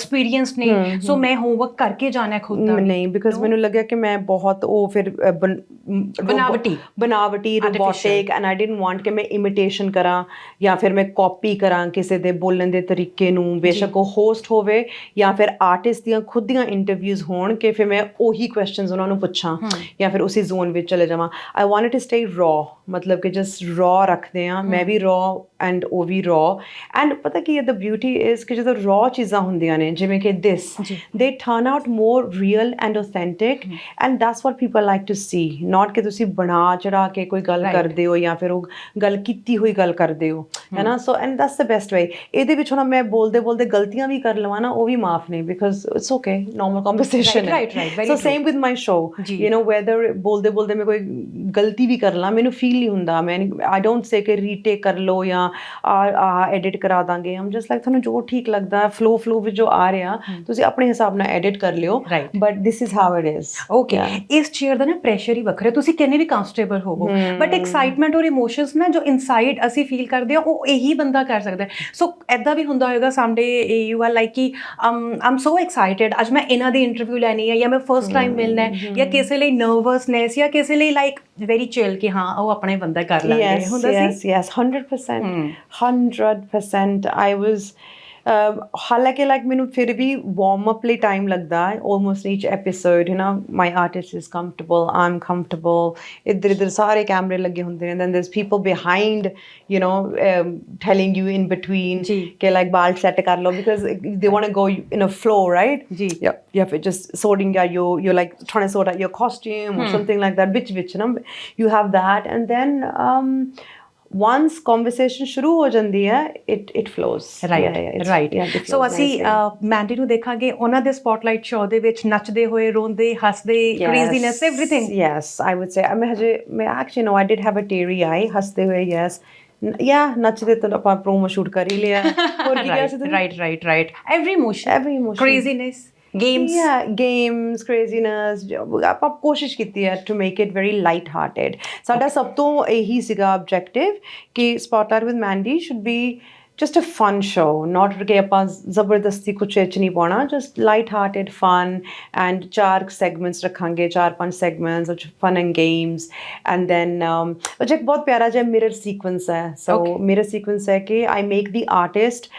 ਐਕਸਪੀਰੀਅੰਸ ਨੇ ਸੋ ਮੈਂ ਹੋਮਵਰਕ ਕਰਕੇ ਜਾਣਾ ਖੁਦ ਦਾ। ਨਹੀਂ ਬਿਕਾਜ਼ ਮੈਨੂੰ ਲੱਗਿਆ ਕਿ ਮੈਂ ਬਹੁਤ ਉਹ ਫਿਰ ਬਨਾਵਟੀ। ਬਨਾਵਟੀ robotic and I didn't want ਕਿ ਮੈਂ ਇਮੀਟੇਸ਼ਨ ਕਰਾਂ ਜਾਂ ਫਿਰ ਮੈਂ ਕਾਪੀ ਕਰਾਂ ਕਿਸੇ ਦੇ ਬੋਲਣ ਦੇ ਤਰੀਕੇ ਨੂੰ। ਬੇਸ਼ੱਕ ਉਹ ਹੋਸਟ ਹੋਵੇ ਜਾਂ ਫਿਰ ਆਰਟਿਸਟ ਦੀਆਂ ਖੁਦ ਦੀਆਂ ਇੰਟਰਵਿਊਜ਼ ਹੋਣ ਕਿ ਫਿਰ ਮੈਂ ਉਹੀ ਕੁਐਸਚਨਸ ਉਹਨਾਂ ਨੂੰ ਪੁੱਛਾਂ ਜਾਂ ਫਿਰ ਉਸੇ ਜ਼ੋਨ ਵਿੱਚ ਚਲੇ ਜਾਵਾਂ। I wanted to stay raw ਮਤਲਬ ਕਿ ਜਸਟ ਰॉ ਰੱਖਦੇ ਆ ਮੈਂ ਵੀ ਰॉ ਐਂਡ ਉਹ ਵੀ ਰॉ ਐਂਡ ਪਤਾ ਕੀ ਹੈ ਦ ਬਿਊਟੀ ਇਜ਼ ਕਿ ਜਦੋਂ ਰॉ ਚੀਜ਼ਾਂ ਹੁੰਦੀਆਂ ਨੇ ਜਿਵੇਂ ਕਿ ਦਿਸ ਦੇ turn out more real and authentic and that's what people like to see not ਕਿ ਤੁਸੀਂ ਬਣਾ ਚੜਾ ਕੇ ਕੋਈ ਗੱਲ. ਕਰਦੇ ਹੋ ਜਾਂ ਫਿਰ ਉਹ ਗੱਲ ਕੀਤੀ ਹੋਈ ਗੱਲ ਕਰਦੇ ਹੋ ਹੈ ਨਾ so and that's the best way ਇਹਦੇ ਵਿੱਚ ਹੁਣ ਮੈਂ ਬੋਲਦੇ ਬੋਲਦੇ ਗਲਤੀਆਂ ਵੀ ਕਰ ਲਵਾਂ ਨਾ ਉਹ ਵੀ ਮਾਫ ਨੇ because it's okay normal conversation very so. Same with my show. You know whether ਬੋਲਦੇ ਬੋਲਦੇ ਮੈਂ ਕੋਈ ਗਲਤੀ ਵੀ ਕਰ ਲਾਂ ਮੈਨੂੰ ਫੀਲ ਨਹੀਂ ਹੁੰਦਾ ਮੈਂ ਆਈ ਡੋਨਟ ਸੇ ਕਿ ਰੀਟੇਕ ਕਰ ਲਓ ਜਾਂ ਆ ਆ ਐਡਿਟ ਕਰਾ ਦਾਂਗੇ। ਆਮ ਜਸਟ ਲਾਈਕ ਤੁਹਾਨੂੰ ਜੋ ਠੀਕ ਲੱਗਦਾ ਫਲੋ ਫਲੋ ਵਿੱਚ ਜੋ ਆ ਰਿਹਾ ਤੁਸੀਂ ਆਪਣੇ ਹਿਸਾਬ ਨਾਲ ਐਡਿਟ ਕਰ ਲਿਓ. But this is how it is okay ਇਸ ਚੇਅਰ ਦਾ ਨਾ ਪ੍ਰੈਸ਼ਰ ਹੀ ਵੱਖਰਾ। ਤੁਸੀਂ ਕਿੰਨੇ ਵੀ ਕੰਫਰਟੇਬਲ ਹੋਵੋ। ਬਟ ਐਕਸਾਈਟਮੈਂਟ ਔਰ ਇਮੋਸ਼ਨਸ ਨਾ ਜੋ ਇਨਸਾਈਡ ਅਸੀਂ ਫੀਲ ਕਰਦੇ ਹਾਂ ਉਹ ਇਹੀ ਬੰਦਾ ਕਰ ਸਕਦਾ ਸੋ ਐਦਾਂ ਵੀ ਹੁੰਦਾ ਹੋਵੇਗਾ ਸਮਡੇ ਯੂ ਆਰ ਲਾਈਕ ਕਿ ਆਮ ਸੋ ਐਕਸਾਈਟਿਡ ਅੱਜ ਮੈਂ ਇਹਨਾਂ ਦੀ ਇੰਟਰਵਿਊ ਲੈਣੀ ਹੈ ਜਾਂ ਮੈਂ ਫਰਸਟ ਟਾਈਮ ਮਿਲਣਾ ਹੈ। ਜਾਂ ਕਿਸੇ ਲਈ ਨਰਵਸਨੈਸ ਜਾਂ ਕਿਸੇ ਲਈ ਲਾਈਕ ਵੈਰੀ ਚਿਲ ਕਿ ਹਾਂ ਉਹ ਆਪਣੇ ਬੰਦਾ ਕਰ ਲਾਂਗੇ ਹੁੰਦਾ yes ਸੀ yes 100% 100% i was um, ਹਾਲਾਂਕਿ ਲਾਈਕ ਮੈਨੂੰ ਫਿਰ ਵੀ ਵਾਰਮ ਅਪ ਲਈ ਟਾਈਮ ਲੱਗਦਾ ਹੈ ਆਲਮੋਸਟ ਈਚ ਐਪੀਸੋਡ ਹੈ ਨਾ my artist is comfortable um comfortable ਇੱਧਰ ਇੱਧਰ ਸਾਰੇ ਕੈਮਰੇ ਲੱਗੇ ਹੁੰਦੇ ਨੇ then these people behind you know telling you in between ਕਿ ਲਾਈਕ ਬਾਲ ਸੈੱਟ ਕਰ ਲਓ because they want to go in a flow right ਜੀ yeah you have just sorting you you like trying to sort out your costume or something like that ਵਿਚ ਵਿਚ ਨਾ you have that and then um once conversation shuru ho jandi hai, it, it flows. Right Yeah, yeah, it's- right yeah, it so flows ਅਸੀਂ nicely. Mandy ਨੂੰ ਦੇਖਾਂਗੇ ਉਹਨਾਂ ਦੇ spotlight show ਦੇ ਵਿੱਚ ਨੱਚਦੇ ਹੋਏ ਰੋਂਦੇ ਹੱਸਦੇ craziness Yes, everything Yes, I would say. I mean, ਹਜੇ ਮੈਂ actually no, I did have a teary eye. ਹੱਸਦੇ ਹੋਏ, yes. N- Yeah, ਨੱਚਦੇ ਤਾਂ ਆਪਾਂ ਪ੍ਰੋਮੋ ਸ਼ੂਟ ਕਰ ਹੀ ਲਿਆ ਹੋਰ ਕੀ ਕਿਹਾ ਸੀ ਤੁਸੀਂ right right right every emotion Every emotion. Craziness games games, craziness. ਜੋ- ਆਪਾਂ ਕੋਸ਼ਿਸ਼ ਕੀਤੀ ਹੈ to make it very light hearted ਸਾਡਾ ਸਭ ਤੋਂ ਇਹੀ ਸੀਗਾ ਆਬਜੈਕਟਿਵ ਕਿ spotlight with Mandy should be just a fun show not ਕਿ ਆਪਾਂ ਜ਼ਬਰਦਸਤੀ ਕੁਛ ਚ ਨਹੀਂ ਪਾਉਣਾ just light hearted fun and ਚਾਰ ਸੈਗਮੈਂਟਸ ਰੱਖਾਂਗੇ ਚਾਰ ਪੰਜ segments fun and games. And then um, which ਇੱਕ ਬਹੁਤ ਪਿਆਰਾ ਜਿਹਾ ਮਿਰਰ ਸੀਕੁਐਂਸ ਹੈ। ਸੋ Okay. ਮੇਰਾ ਸੀਕੁਐਂਸ ਹੈ ਕਿ I make the artist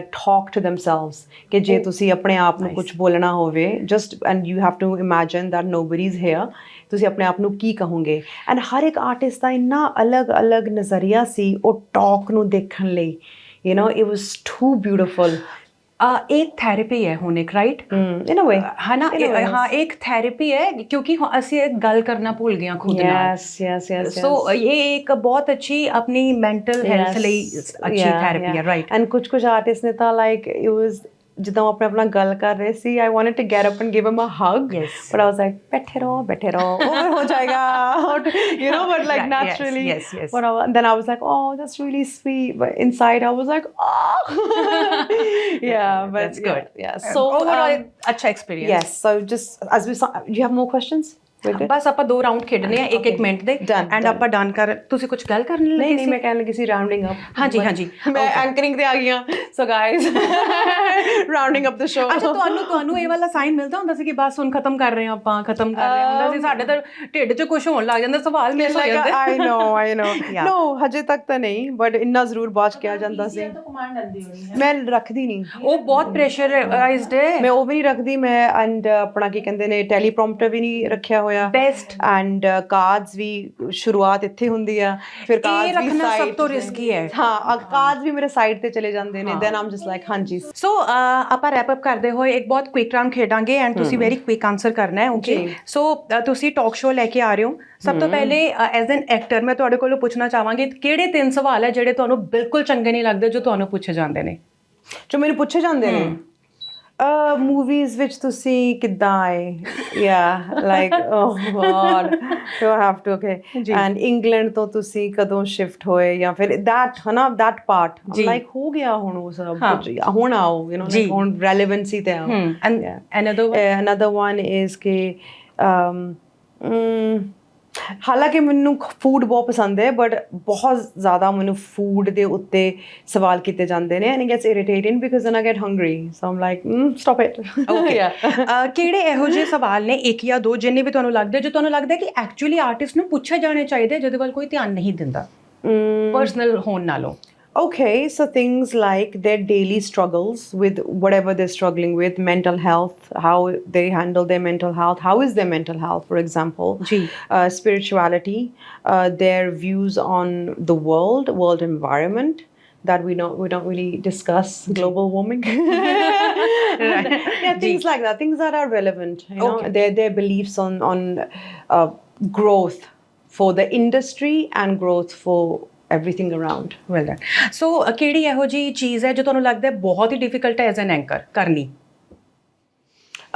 talk to themselves ਕਿ ਜੇ ਤੁਸੀਂ ਆਪਣੇ ਆਪ ਨੂੰ ਕੁਝ ਬੋਲਣਾ ਹੋਵੇ just and you have to imagine that nobody is here ਤੁਸੀਂ ਆਪਣੇ ਆਪ ਨੂੰ ਕੀ ਕਹੋਗੇ? ਐਂਡ ਹਰ ਇੱਕ ਆਰਟਿਸਟ ਦਾ ਇੰਨਾ ਅਲੱਗ-ਅਲੱਗ ਨਜ਼ਰੀਆ ਸੀ ਉਹ ਟਾਕ ਨੂੰ ਦੇਖਣ ਲਈ। You know it was too beautiful ਇੱਕ ਥੈਰੇਪੀ ਹੈ ਹੁਣ ਇੱਕ right in a way a way, ਹਾਂ ਇੱਕ ਥੈਰੇਪੀ ਹੈ ਕਿਉਂਕਿ ਅਸੀਂ ਇੱਕ ਗੱਲ ਕਰਨਾ ਭੁੱਲ ਗਏ ਹਾਂ ਖੁਦ ਨਾਲ ਯੈਸ ਯੈਸ ਯੈਸ ਸੋ ਇਹ ਇੱਕ ਬਹੁਤ ਅੱਛੀ ਆਪਣੀ ਮੈਂਟਲ ਹੈਲਥ ਲਈ ਅੱਛੀ ਥੈਰੇਪੀ ਹੈ ਰਾਈਟ ਐਂਡ ਕੁਝ ਕੁਝ ਆਰਟਿਸਟ ਨੇ ਤਾਂ ਲਾਈਕ ਇਟ ਵਾਸ ਜਦੋਂ ਉਹ ਆਪਣੇ ਆਪਣਾ ਗੱਲ ਕਰ ਰਹੇ ਸੀ I wanted to get up and give him a hug Yes. But I was like ਬੈਠੇ ਰਹੋ ਬੈਠੇ ਰਹੋ ਉਹ ਹੋ ਜਾਏਗਾ you know but like Right, yes, naturally yes, yes. but I, then I was like oh that's really sweet but inside I was like oh yeah but That's good. yeah, yeah. so overall um, ਅੱਛਾ experience yes so just as we saw, you have more good? ਬਸ ਆਪਾਂ ਦੋ round ਖੇਡਨੇ ਆ ਇੱਕ ਇੱਕ minute ਦੇ and. ਆਪਾਂ done ਕਰ ਤੁਸੀਂ ਕੁਝ ਗੱਲ ਕਰਨ ਲੱਗੇ ਨਹੀਂ ਮੈਂ ਕਹਿਣ ਲੱਗੀ ਸੀ ਰਾਉਂਡਿੰਗ ਅਪ ਹਾਂਜੀ, ਹਾਂਜੀ. ਮੈਂ ਐਂਕਰਿੰਗ ਤੇ ਆ ਗਈ ਹਾਂ। So guys rounding up the show ਅੱਛਾ ਤੁਹਾਨੂੰ ਤੁਹਾਨੂੰ ਇਹ ਵਾਲਾ ਸਾਈਨ ਮਿਲਦਾ ਹੁੰਦਾ ਸੀ ਕਿ ਬਸ ਹੁਣ ਖਤਮ ਕਰ ਰਹੇ ਹਾਂ ਆਪਾਂ ਖਤਮ ਕਰ ਰਹੇ ਹੁੰਦਾ ਸੀ ਸਾਡੇ ਤਾਂ ਢਿੱਡ 'ਚ ਕੁਝ ਹੋਣ ਲੱਗ ਜਾਂਦਾ ਸਵਾਲ ਹੋ like ਜਾਂਦੇ। know, I know. Yeah. No, ਹਜੇ ਤੱਕ ਤਾਂ ਨਹੀਂ ਬਟ ਇੰਨਾ ਜ਼ਰੂਰ ਬਾਅਦ 'ਚ ਕਿਹਾ ਜਾਂਦਾ ਸੀ। ਮੈਂ ਰੱਖਦੀ ਨਹੀਂ। ਉਹ ਬਹੁਤ ਪ੍ਰੈਸ਼ਰਾਈਜ਼ਡ ਹੈ। ਮੈਂ ਉਹ ਵੀ ਨਹੀਂ ਰੱਖਦੀ ਮੈਂ ਐਂਡ ਆਪਣਾ ਕੀ ਕਹਿੰਦੇ ਨੇ ਟੈਲੀਪ੍ਰੋਮਪਟਰ ਵੀ ਨਹੀਂ ਰੱਖਿਆ ਹੋਇਆ। Best. ਐਂਡ ਕਾਰਡਸ ਵੀ ਸ਼ੁਰੂਆਤ ਇੱਥੇ ਹੁੰਦੀ ਆ। ਫਿਰ ਕਾਰਡਸ ਵੀ ਰੱਖਣਾ ਸਭ ਤੋਂ risky ਹੈ। ਹਾਂ ਕਾਰਡਸ ਵੀ ਮੇਰੇ ਸਾਈਡ ਤੇ ਚਲੇ ਜਾਂਦੇ ਨੇ। ਦੈਨ ਆਮ ਜਸਟ ਲਾਈਕ ਹਾਂਜੀ। ਸੋ ਆਪਾਂ ਰੈਪ ਅਪ ਕਰਦੇ ਹੋਏ ਇੱਕ ਬਹੁਤ ਕੁਇਕ ਰਾਉਂਡ ਖੇਡਾਂਗੇ ਐਂਡ ਤੁਸੀਂ ਵੈਰੀ ਕੁਇਕ ਆਨਸਰ ਕਰਨਾ ਹੈ ਓਕੇ। ਸੋ ਤੁਸੀਂ ਟਾਕ ਸ਼ੋਅ ਲੈ ਕੇ ਆ ਰਹੇ ਹੋ। ਸਭ ਤੋਂ ਪਹਿਲੇ ਐਜ਼ ਐਨ ਐਕਟਰ ਮੈਂ ਤੁਹਾਡੇ ਕੋਲੋਂ ਪੁੱਛਣਾ ਚਾਹਾਂਗੀ ਕਿਹੜੇ ਤਿੰਨ ਸਵਾਲ ਹੈ ਜਿਹੜੇ ਤੁਹਾਨੂੰ ਬਿਲਕੁਲ ਚੰਗੇ ਨਹੀਂ ਲੱਗਦੇ ਜੋ ਤੁਹਾਨੂੰ ਪੁੱਛੇ ਜਾਂਦੇ ਨੇ? ਜੋ ਮੈਨੂੰ ਪੁੱਛੇ ਜਾਂਦੇ ਨੇ? ਮੂਵੀਜ਼ ਵਿੱਚ ਤੁਸੀਂ ਕਿੱਦਾਂ I yeah like oh God you have to okay and England ਤੋਂ ਤੁਸੀਂ ਕਦੋਂ ਸ਼ਿਫਟ ਹੋਏ ਜਾਂ ਫਿਰ ਦੈਟ ਹਨਾ ਦੈਟ ਪਾਰਟ ਲਾਈਕ ਹੋ ਗਿਆ ਹੁਣ ਉਹ ਸਭ ਕੁਝ ਹੁਣ ਆਓ ਯੂ نو ਲਾਈਕ ਹੁਣ ਰੈਲੇਵੈਂਸੀ ਤੇ ਆਓ and another one another one is ਕਿ um ਹਾਲਾਂਕਿ ਮੈਨੂੰ ਫੂਡ ਬਹੁਤ ਪਸੰਦ ਹੈ ਬਟ ਬਹੁਤ ਜ਼ਿਆਦਾ ਮੈਨੂੰ ਫੂਡ ਦੇ ਉੱਤੇ ਸਵਾਲ ਕੀਤੇ ਜਾਂਦੇ ਨੇ and it gets irritating because then I get hungry so um like stop it okay ਕਿਹੜੇ ਇਹੋ ਜਿਹੇ ਸਵਾਲ ਨੇ ਇੱਕ ਜਾਂ ਦੋ ਜਿੰਨੇ ਵੀ ਤੁਹਾਨੂੰ ਲੱਗਦੇ ਜੋ ਤੁਹਾਨੂੰ ਲੱਗਦਾ ਕਿ ਐਕਚੁਅਲੀ ਆਰਟਿਸਟ ਨੂੰ ਪੁੱਛੇ ਜਾਣੇ ਚਾਹੀਦੇ ਜਿਹਦੇ ਵੱਲ ਕੋਈ ਧਿਆਨ ਨਹੀਂ ਦਿੰਦਾ। ਪਰਸਨਲ ਹੋਣ ਨਾਲੋਂ। Okay, so things like their daily struggles with whatever they're struggling with, mental health, how they handle their mental health, how is their mental health, for example, uh, spirituality, uh, their views on the world, world environment. that we don't we don't really discuss global warming. yeah, things like that. Things that are relevant. You know, Okay. their their beliefs on on uh, growth for the industry and growth for everything around. Well done so ਕਿਹੜੀ ਇਹੋ ਜੀ ਚੀਜ਼ ਹੈ ਜੋ ਤੁਹਾਨੂੰ ਲੱਗਦਾ ਹੈ ਬਹੁਤ ਹੀ ਡਿਫਿਕਲਟ ਹੈ ਐਜ਼ ਐਨ ਐਂਕਰ ਕਰਨੀ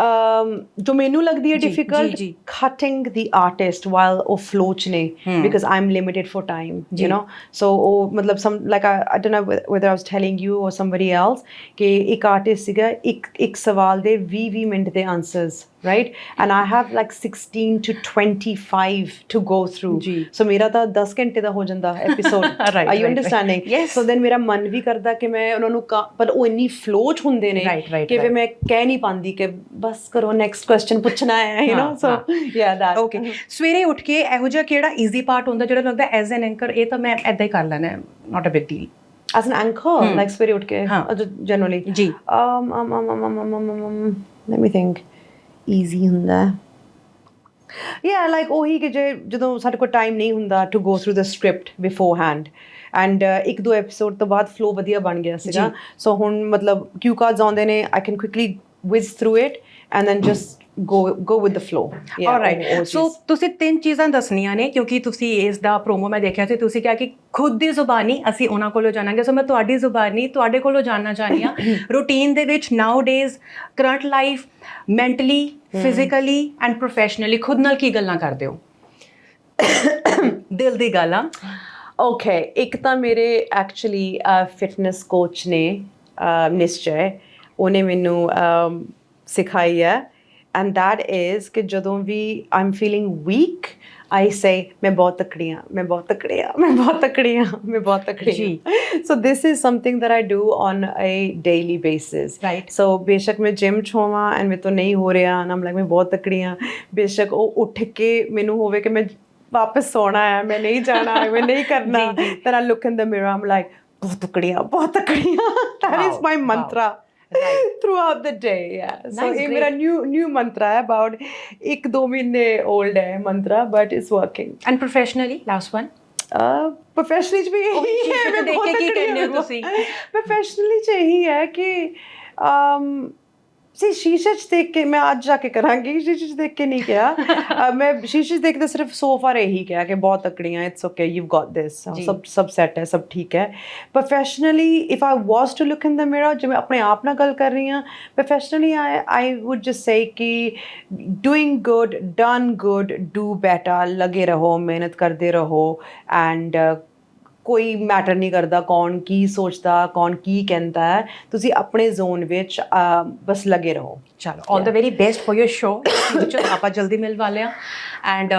um ਜੋ ਮੈਨੂੰ ਲੱਗਦੀ ਹੈ ਜੀ, difficult ਜੀ, ਜੀ। cutting the artist while ਉਹ flow ਚ ਨੇ because I'm limited for time ਜੀ। you know so ਉਹ ਮਤਲਬ some like I, I don't know whe- whether I was telling you or somebody else ਕਿ ਇੱਕ artist ਸੀਗਾ ਇੱਕ ਇੱਕ ਸਵਾਲ ਦੇ 20 20 ਮਿੰਟ ਦੇ answers right and I have like 16 to 25 to go through ਜੀ। so ਮੇਰਾ ਤਾਂ 10 ਘੰਟੇ ਦਾ ਹੋ ਜਾਂਦਾ episode Right, are you right, right. understanding Yes. so then ਮੇਰਾ ਮਨ ਵੀ ਕਰਦਾ ਕਿ ਮੈਂ ਉਹਨਾਂ ਨੂੰ ਕਾ- ਪਰ ਉਹ ਇੰਨੀ ਫਲੋ ਚ ਹੁੰਦੇ ਨੇ Right, right, ਕਿ ਫਿਰ right. ਮੈਂ ਕਹਿ ਨਹੀਂ ਪਾਉਂਦੀ ਕਿ ਬਸ ਕਰੋ ਨੈਕਸਟ ਕੁਐਸਚਨ ਪੁੱਛਣਾ ਹੈ ਯੂ ਹਾਂ, نو ਸੋ ਯਾ ਦੈਟ ਓਕੇ ਸਵੇਰੇ ਉੱਠ ਕੇ ਇਹੋ ਜਿਹਾ ਕਿਹੜਾ ਈਜ਼ੀ ਪਾਰਟ ਹੁੰਦਾ ਜਿਹੜਾ ਲੱਗਦਾ ਐਜ਼ ਐਨ ਐਂਕਰ ਇਹ ਤਾਂ ਮੈਂ ਐਦਾਂ ਹੀ ਕਰ ਲੈਣਾ not a big deal as an anchor like ਸਵੇਰੇ ਉੱਠ ਕੇ ਹਾਂ। uh, generally ਜੀ। um um um um um, um, um, um let me think Easy ਹੁੰਦਾ yeah like ਉਹੀ ਕਿ ਜੇ ਜਦੋਂ ਸਾਡੇ ਕੋਲ ਟਾਈਮ ਨਹੀਂ ਹੁੰਦਾ to go through the script beforehand and ਇੱਕ ਦੋ ਐਪੀਸੋਡ ਤੋਂ ਬਾਅਦ ਫਲੋ ਵਧੀਆ ਬਣ ਗਿਆ ਸੀਗਾ। ਸੋ ਹੁਣ ਮਤਲਬ ਕਿਊ ਕਾਰਡਸ ਆਉਂਦੇ ਨੇ I can quickly whiz through it and then just go go with the flow. Yeah alright so. ਤੁਸੀਂ ਤਿੰਨ ਚੀਜ਼ਾਂ ਦੱਸਣੀਆਂ ਨੇ ਕਿਉਂਕਿ ਤੁਸੀਂ ਇਸ ਦਾ ਪ੍ਰੋਮੋ ਮੈਂ ਦੇਖਿਆ ਸੀ ਤੁਸੀਂ ਕਿਹਾ ਕਿ ਖੁਦ ਦੀ ਜ਼ੁਬਾਨੀ ਅਸੀਂ ਉਹਨਾਂ ਕੋਲੋਂ ਜਾਣਾਂਗੇ। ਸੋ ਮੈਂ ਤੁਹਾਡੀ ਜ਼ੁਬਾਨੀ ਤੁਹਾਡੇ ਕੋਲੋਂ ਜਾਣਨਾ ਚਾਹਨੀ ਆ ਰੂਟੀਨ ਦੇ ਵਿੱਚ nowadays current life mentally physically and professionally ਖੁਦ ਨਾਲ ਕੀ ਗੱਲਾਂ ਕਰਦੇ ਹੋ? ਦਿਲ ਦੀ ਗੱਲ ਆ। ਓਕੇ ਇੱਕ ਤਾਂ ਮੇਰੇ ਐਕਚੁਅਲੀ ਫਿਟਨੈਸ ਕੋਚ ਨੇ ਨਿਸ਼ਚੈ। ਉਹਨੇ ਮੈਨੂੰ ਸਿਖਾਈ ਹੈ। ਐਂਡ that is ਕਿ ਜਦੋਂ ਵੀ ਆਮ ਫੀਲਿੰਗ ਵੀਕ ਆਈ ਸੇ ਮੈਂ ਬਹੁਤ ਤਕੜੀ ਹਾਂ ਮੈਂ ਬਹੁਤ ਤਕੜੀ ਹਾਂ ਮੈਂ ਬਹੁਤ ਤਕੜੀ ਹਾਂ ਮੈਂ ਬਹੁਤ ਤਕੜੀ ਜੀ। ਸੋ this is something that I do on a daily basis. Right. ਸੋ ਬੇਸ਼ੱਕ ਮੈਂ ਜਿਮ ਹੋਵਾਂ ਐਂਡ ਤੋਂ ਨਹੀਂ ਹੋ ਰਿਹਾ ਨਾ ਲਾਈਕ ਮੈਂ ਬਹੁਤ ਤਕੜੀ ਹਾਂ ਬੇਸ਼ੱਕ ਉਹ ਉੱਠ ਕੇ ਮੈਨੂੰ ਹੋਵੇ ਕਿ ਮੈਂ ਵਾਪਸ ਸੋਣਾ ਹੈ ਮੈਂ ਨਹੀਂ ਜਾਣਾ ਮੈਂ ਨਹੀਂ ਕਰਨਾ I look in the mirror I'm like ਬਹੁਤ ਤਕੜੀ ਹਾਂ ਬਹੁਤ ਤਕੜੀ ਹਾਂ that is Wow, throughout the day yeah Nice, ਇਹ great. ਮੇਰਾ new new mantra ਹੈ about ਇੱਕ ਦੋ ਮਹੀਨੇ old ਹੈ mantra but it's working and professionally ਚ ਵੀ ਇਹੀ ਹੈ ਮੈਂ ਬਹੁਤ ਕੇ ਕੀ ਤਕੜੀ ਕਹਿੰਦੇ ਹੋ ਹਾਂ। ਤੁਸੀਂ? ਪ੍ਰੋਫੈਸ਼ਨਲੀ ਚ ਇਹੀ ਹੈ ਕਿ ਅਮ ਸੀ ਸ਼ੀਸ਼ੇ ਚ ਦੇਖ ਕੇ ਮੈਂ ਅੱਜ ਜਾ ਕੇ ਕਰਾਂਗੀ। ਸ਼ੀਸ਼ੇ ਚ ਦੇਖ ਕੇ ਨਹੀਂ ਕਿਹਾ। ਅਹ ਮੈਂ ਸ਼ੀਸ਼ੇ ਚ ਦੇਖਦੇ ਸਿਰਫ ਸੋਫਾ ਰਹੀ ਕਿਹਾ ਕਿ ਬਹੁਤ ਤਕੜੀਆਂ it's okay you've got this ਜੀ। ਸਭ ਸਭ ਸੈਟ ਹੈ ਸਭ ਠੀਕ ਹੈ। Professionally if I was to look in the mirror ਜੇ ਮੈਂ ਆਪਣੇ ਆਪ ਨਾਲ ਗੱਲ ਕਰ ਰਹੀ ਹਾਂ professionally I I would just say ਕਿ doing good done good do better ਲਗੇ ਰਹੋ ਮਿਹਨਤ ਕਰਦੇ ਰਹੋ ਐਂਡ ਕੋਈ ਮੈਟਰ ਨਹੀਂ ਕਰਦਾ ਕੌਣ ਕੀ ਸੋਚਦਾ ਕੌਣ ਕੀ ਕਹਿੰਦਾ ਹੈ ਤੁਸੀਂ ਆਪਣੇ ਜ਼ੋਨ ਵਿੱਚ ਬਸ ਲਗੇ ਰਹੋ। ਚਲੋ all the very best for your show future ਆਪਾਂ ਜਲਦੀ ਮਿਲ ਵਾਲੇ ਆ ਐਂਡ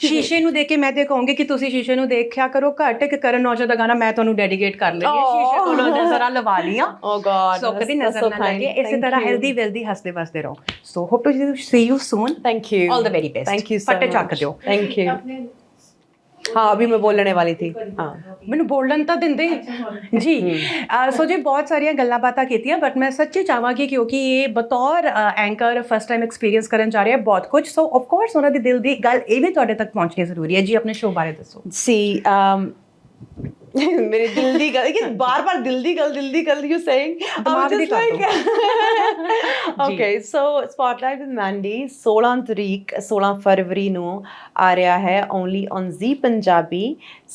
ਸ਼ੀਸ਼ੇ ਨੂੰ ਦੇਖ ਕੇ ਮੈਂ ਤੇ ਕਹੂੰਗੀ ਕਿ ਤੁਸੀਂ ਸ਼ੀਸ਼ੇ ਨੂੰ ਦੇਖਿਆ ਕਰੋ ਘੱਟ ਇੱਕ ਕਰਨ ਔਜਲਾ ਦਾ ਗਾਣਾ ਮੈਂ ਤੁਹਾਨੂੰ ਡੈਡੀਕੇਟ ਕਰ ਲਈ oh। ਸ਼ੀਸ਼ੇ ਕੋਲੋਂ ਨਜ਼ਰਾਂ ਲਵਾ ਲੀਆਂ ਓ ਗॉड ਸੋ ਕਦੀ ਨਜ਼ਰ ਨਾ ਲੱਗੇ। ਇਸੇ ਤਰ੍ਹਾਂ ਹੈਲਦੀ ਵੈਲਦੀ ਹੱਸਦੇ ਵਸਦੇ ਰਹੋ। So hope to see you soon thank you all the very best thank you so ਫੱਟੇ ਚੱਕ ਦਿਓ। ਥੈਂਕ ਯੂ हाँ अभी मैं बोलने वाली थी हाँ ਮੈਨੂੰ ਬੋਲਣ ਤਾਂ ਦਿੰਦੇ ਜੀ ਅਹ ਸੋ ਜੀ ਬਹੁਤ ਸਾਰੀਆਂ ਗੱਲਾਂ ਬਾਤਾਂ ਕੀਤੀਆਂ ਬਟ ਮੈਂ ਸੱਚੀ ਚਾਹਾਂਗੀ ਕਿਉਂਕਿ ਇਹ ਬਤੌਰ ਐਂਕਰ ਫਸਟ ਟਾਈਮ ਐਕਸਪੀਰੀਅੰਸ ਕਰਨ ਜਾ ਰਿਹਾ ਹੈ ਬਹੁਤ ਕੁਝ ਸੋ ਆਫ ਕੋਰਸ ਉਹਨਾਂ ਦੀ ਦਿਲ ਦੀ ਗੱਲ ਇਹ ਵੀ ਤੁਹਾਡੇ ਤੱਕ ਪਹੁੰਚਣੀ ਜ਼ਰੂਰੀ ਹੈ ਜੀ ਆਪਣੇ ਸ਼ੋਅ ਬਾਰੇ ਦੱਸੋ see um मेरे दिल दी गल ये बार बार दिल दी गल दिल दी गल you saying I'm दिमाग दी just कर like Okay so spotlight with Mandy. 16 ਤਰੀਕ 16 ਫਰਵਰੀ ਨੂੰ ਆ ਰਿਹਾ ਹੈ only on Zee Punjabi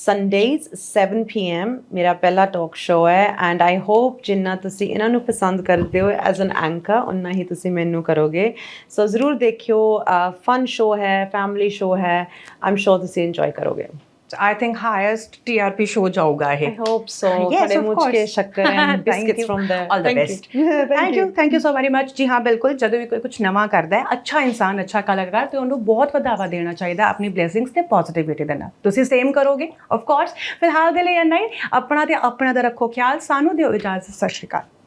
Sundays 7 pm ਮੇਰਾ ਪਹਿਲਾ ਟਾਕ ਸ਼ੋਅ ਹੈ ਐਂਡ ਆਈ ਹੋਪ ਜਿੰਨਾ ਤੁਸੀਂ ਇਹਨਾਂ ਨੂੰ ਪਸੰਦ ਕਰਦੇ ਹੋ ਐਜ਼ ਐਨ ਐਂਕਰ ਉਨਾ ਹੀ ਤੁਸੀਂ ਮੈਨੂੰ ਕਰੋਗੇ। ਸੋ ਜ਼ਰੂਰ ਦੇਖਿਓ ਫਨ ਸ਼ੋਅ ਹੈ ਫੈਮਿਲੀ ਸ਼ੋਅ ਹੈ ਆਮ ਸ਼ੋਰ ਤੁਸੀਂ ਇੰਜੋਏ ਕਰੋਗੇ। I think highest TRP show ਜਾਊਗਾ ਇਹ I hope so. Yes, Khade of mujh course. ke shakkar and Thank biscuits you. from there. All the Thank best. You. Thank you thank you so very much ਜੀ ਹਾਂ ਬਿਲਕੁਲ ਜਦੋਂ ਵੀ ਕੋਈ ਕੁਝ ਨਵਾਂ ਕਰਦਾ ਹੈ ਅੱਛਾ ਇਨਸਾਨ ਅੱਛਾ ਕਲਾਕਾਰ ਤੇ ਉਹਨੂੰ ਬਹੁਤ ਵਧਾਵਾ ਦੇਣਾ ਚਾਹੀਦਾ ਆਪਣੀ ਬਲੇਸਿੰਗਸ ਤੇ ਪੋਜ਼ਿਟਿਵਿਟੀ ਦੇ ਨਾਲ ਤੁਸੀਂ ਸੇਮ ਕਰੋਗੇ ਆਫ ਕੋਰਸ ਫਿਲਹਾਲ ਦੇ ਲਈ ਇੰਨਾ ਹੀ ਆਪਣਾ ਤੇ ਆਪਣਾ ਦਾ ਰੱਖੋ ਖਿਆਲ ਸਾਨੂੰ ਦਿਓ ਇਜਾਜ਼ਤ ਸਤਿ ਸ਼੍ਰੀ ਅਕਾਲ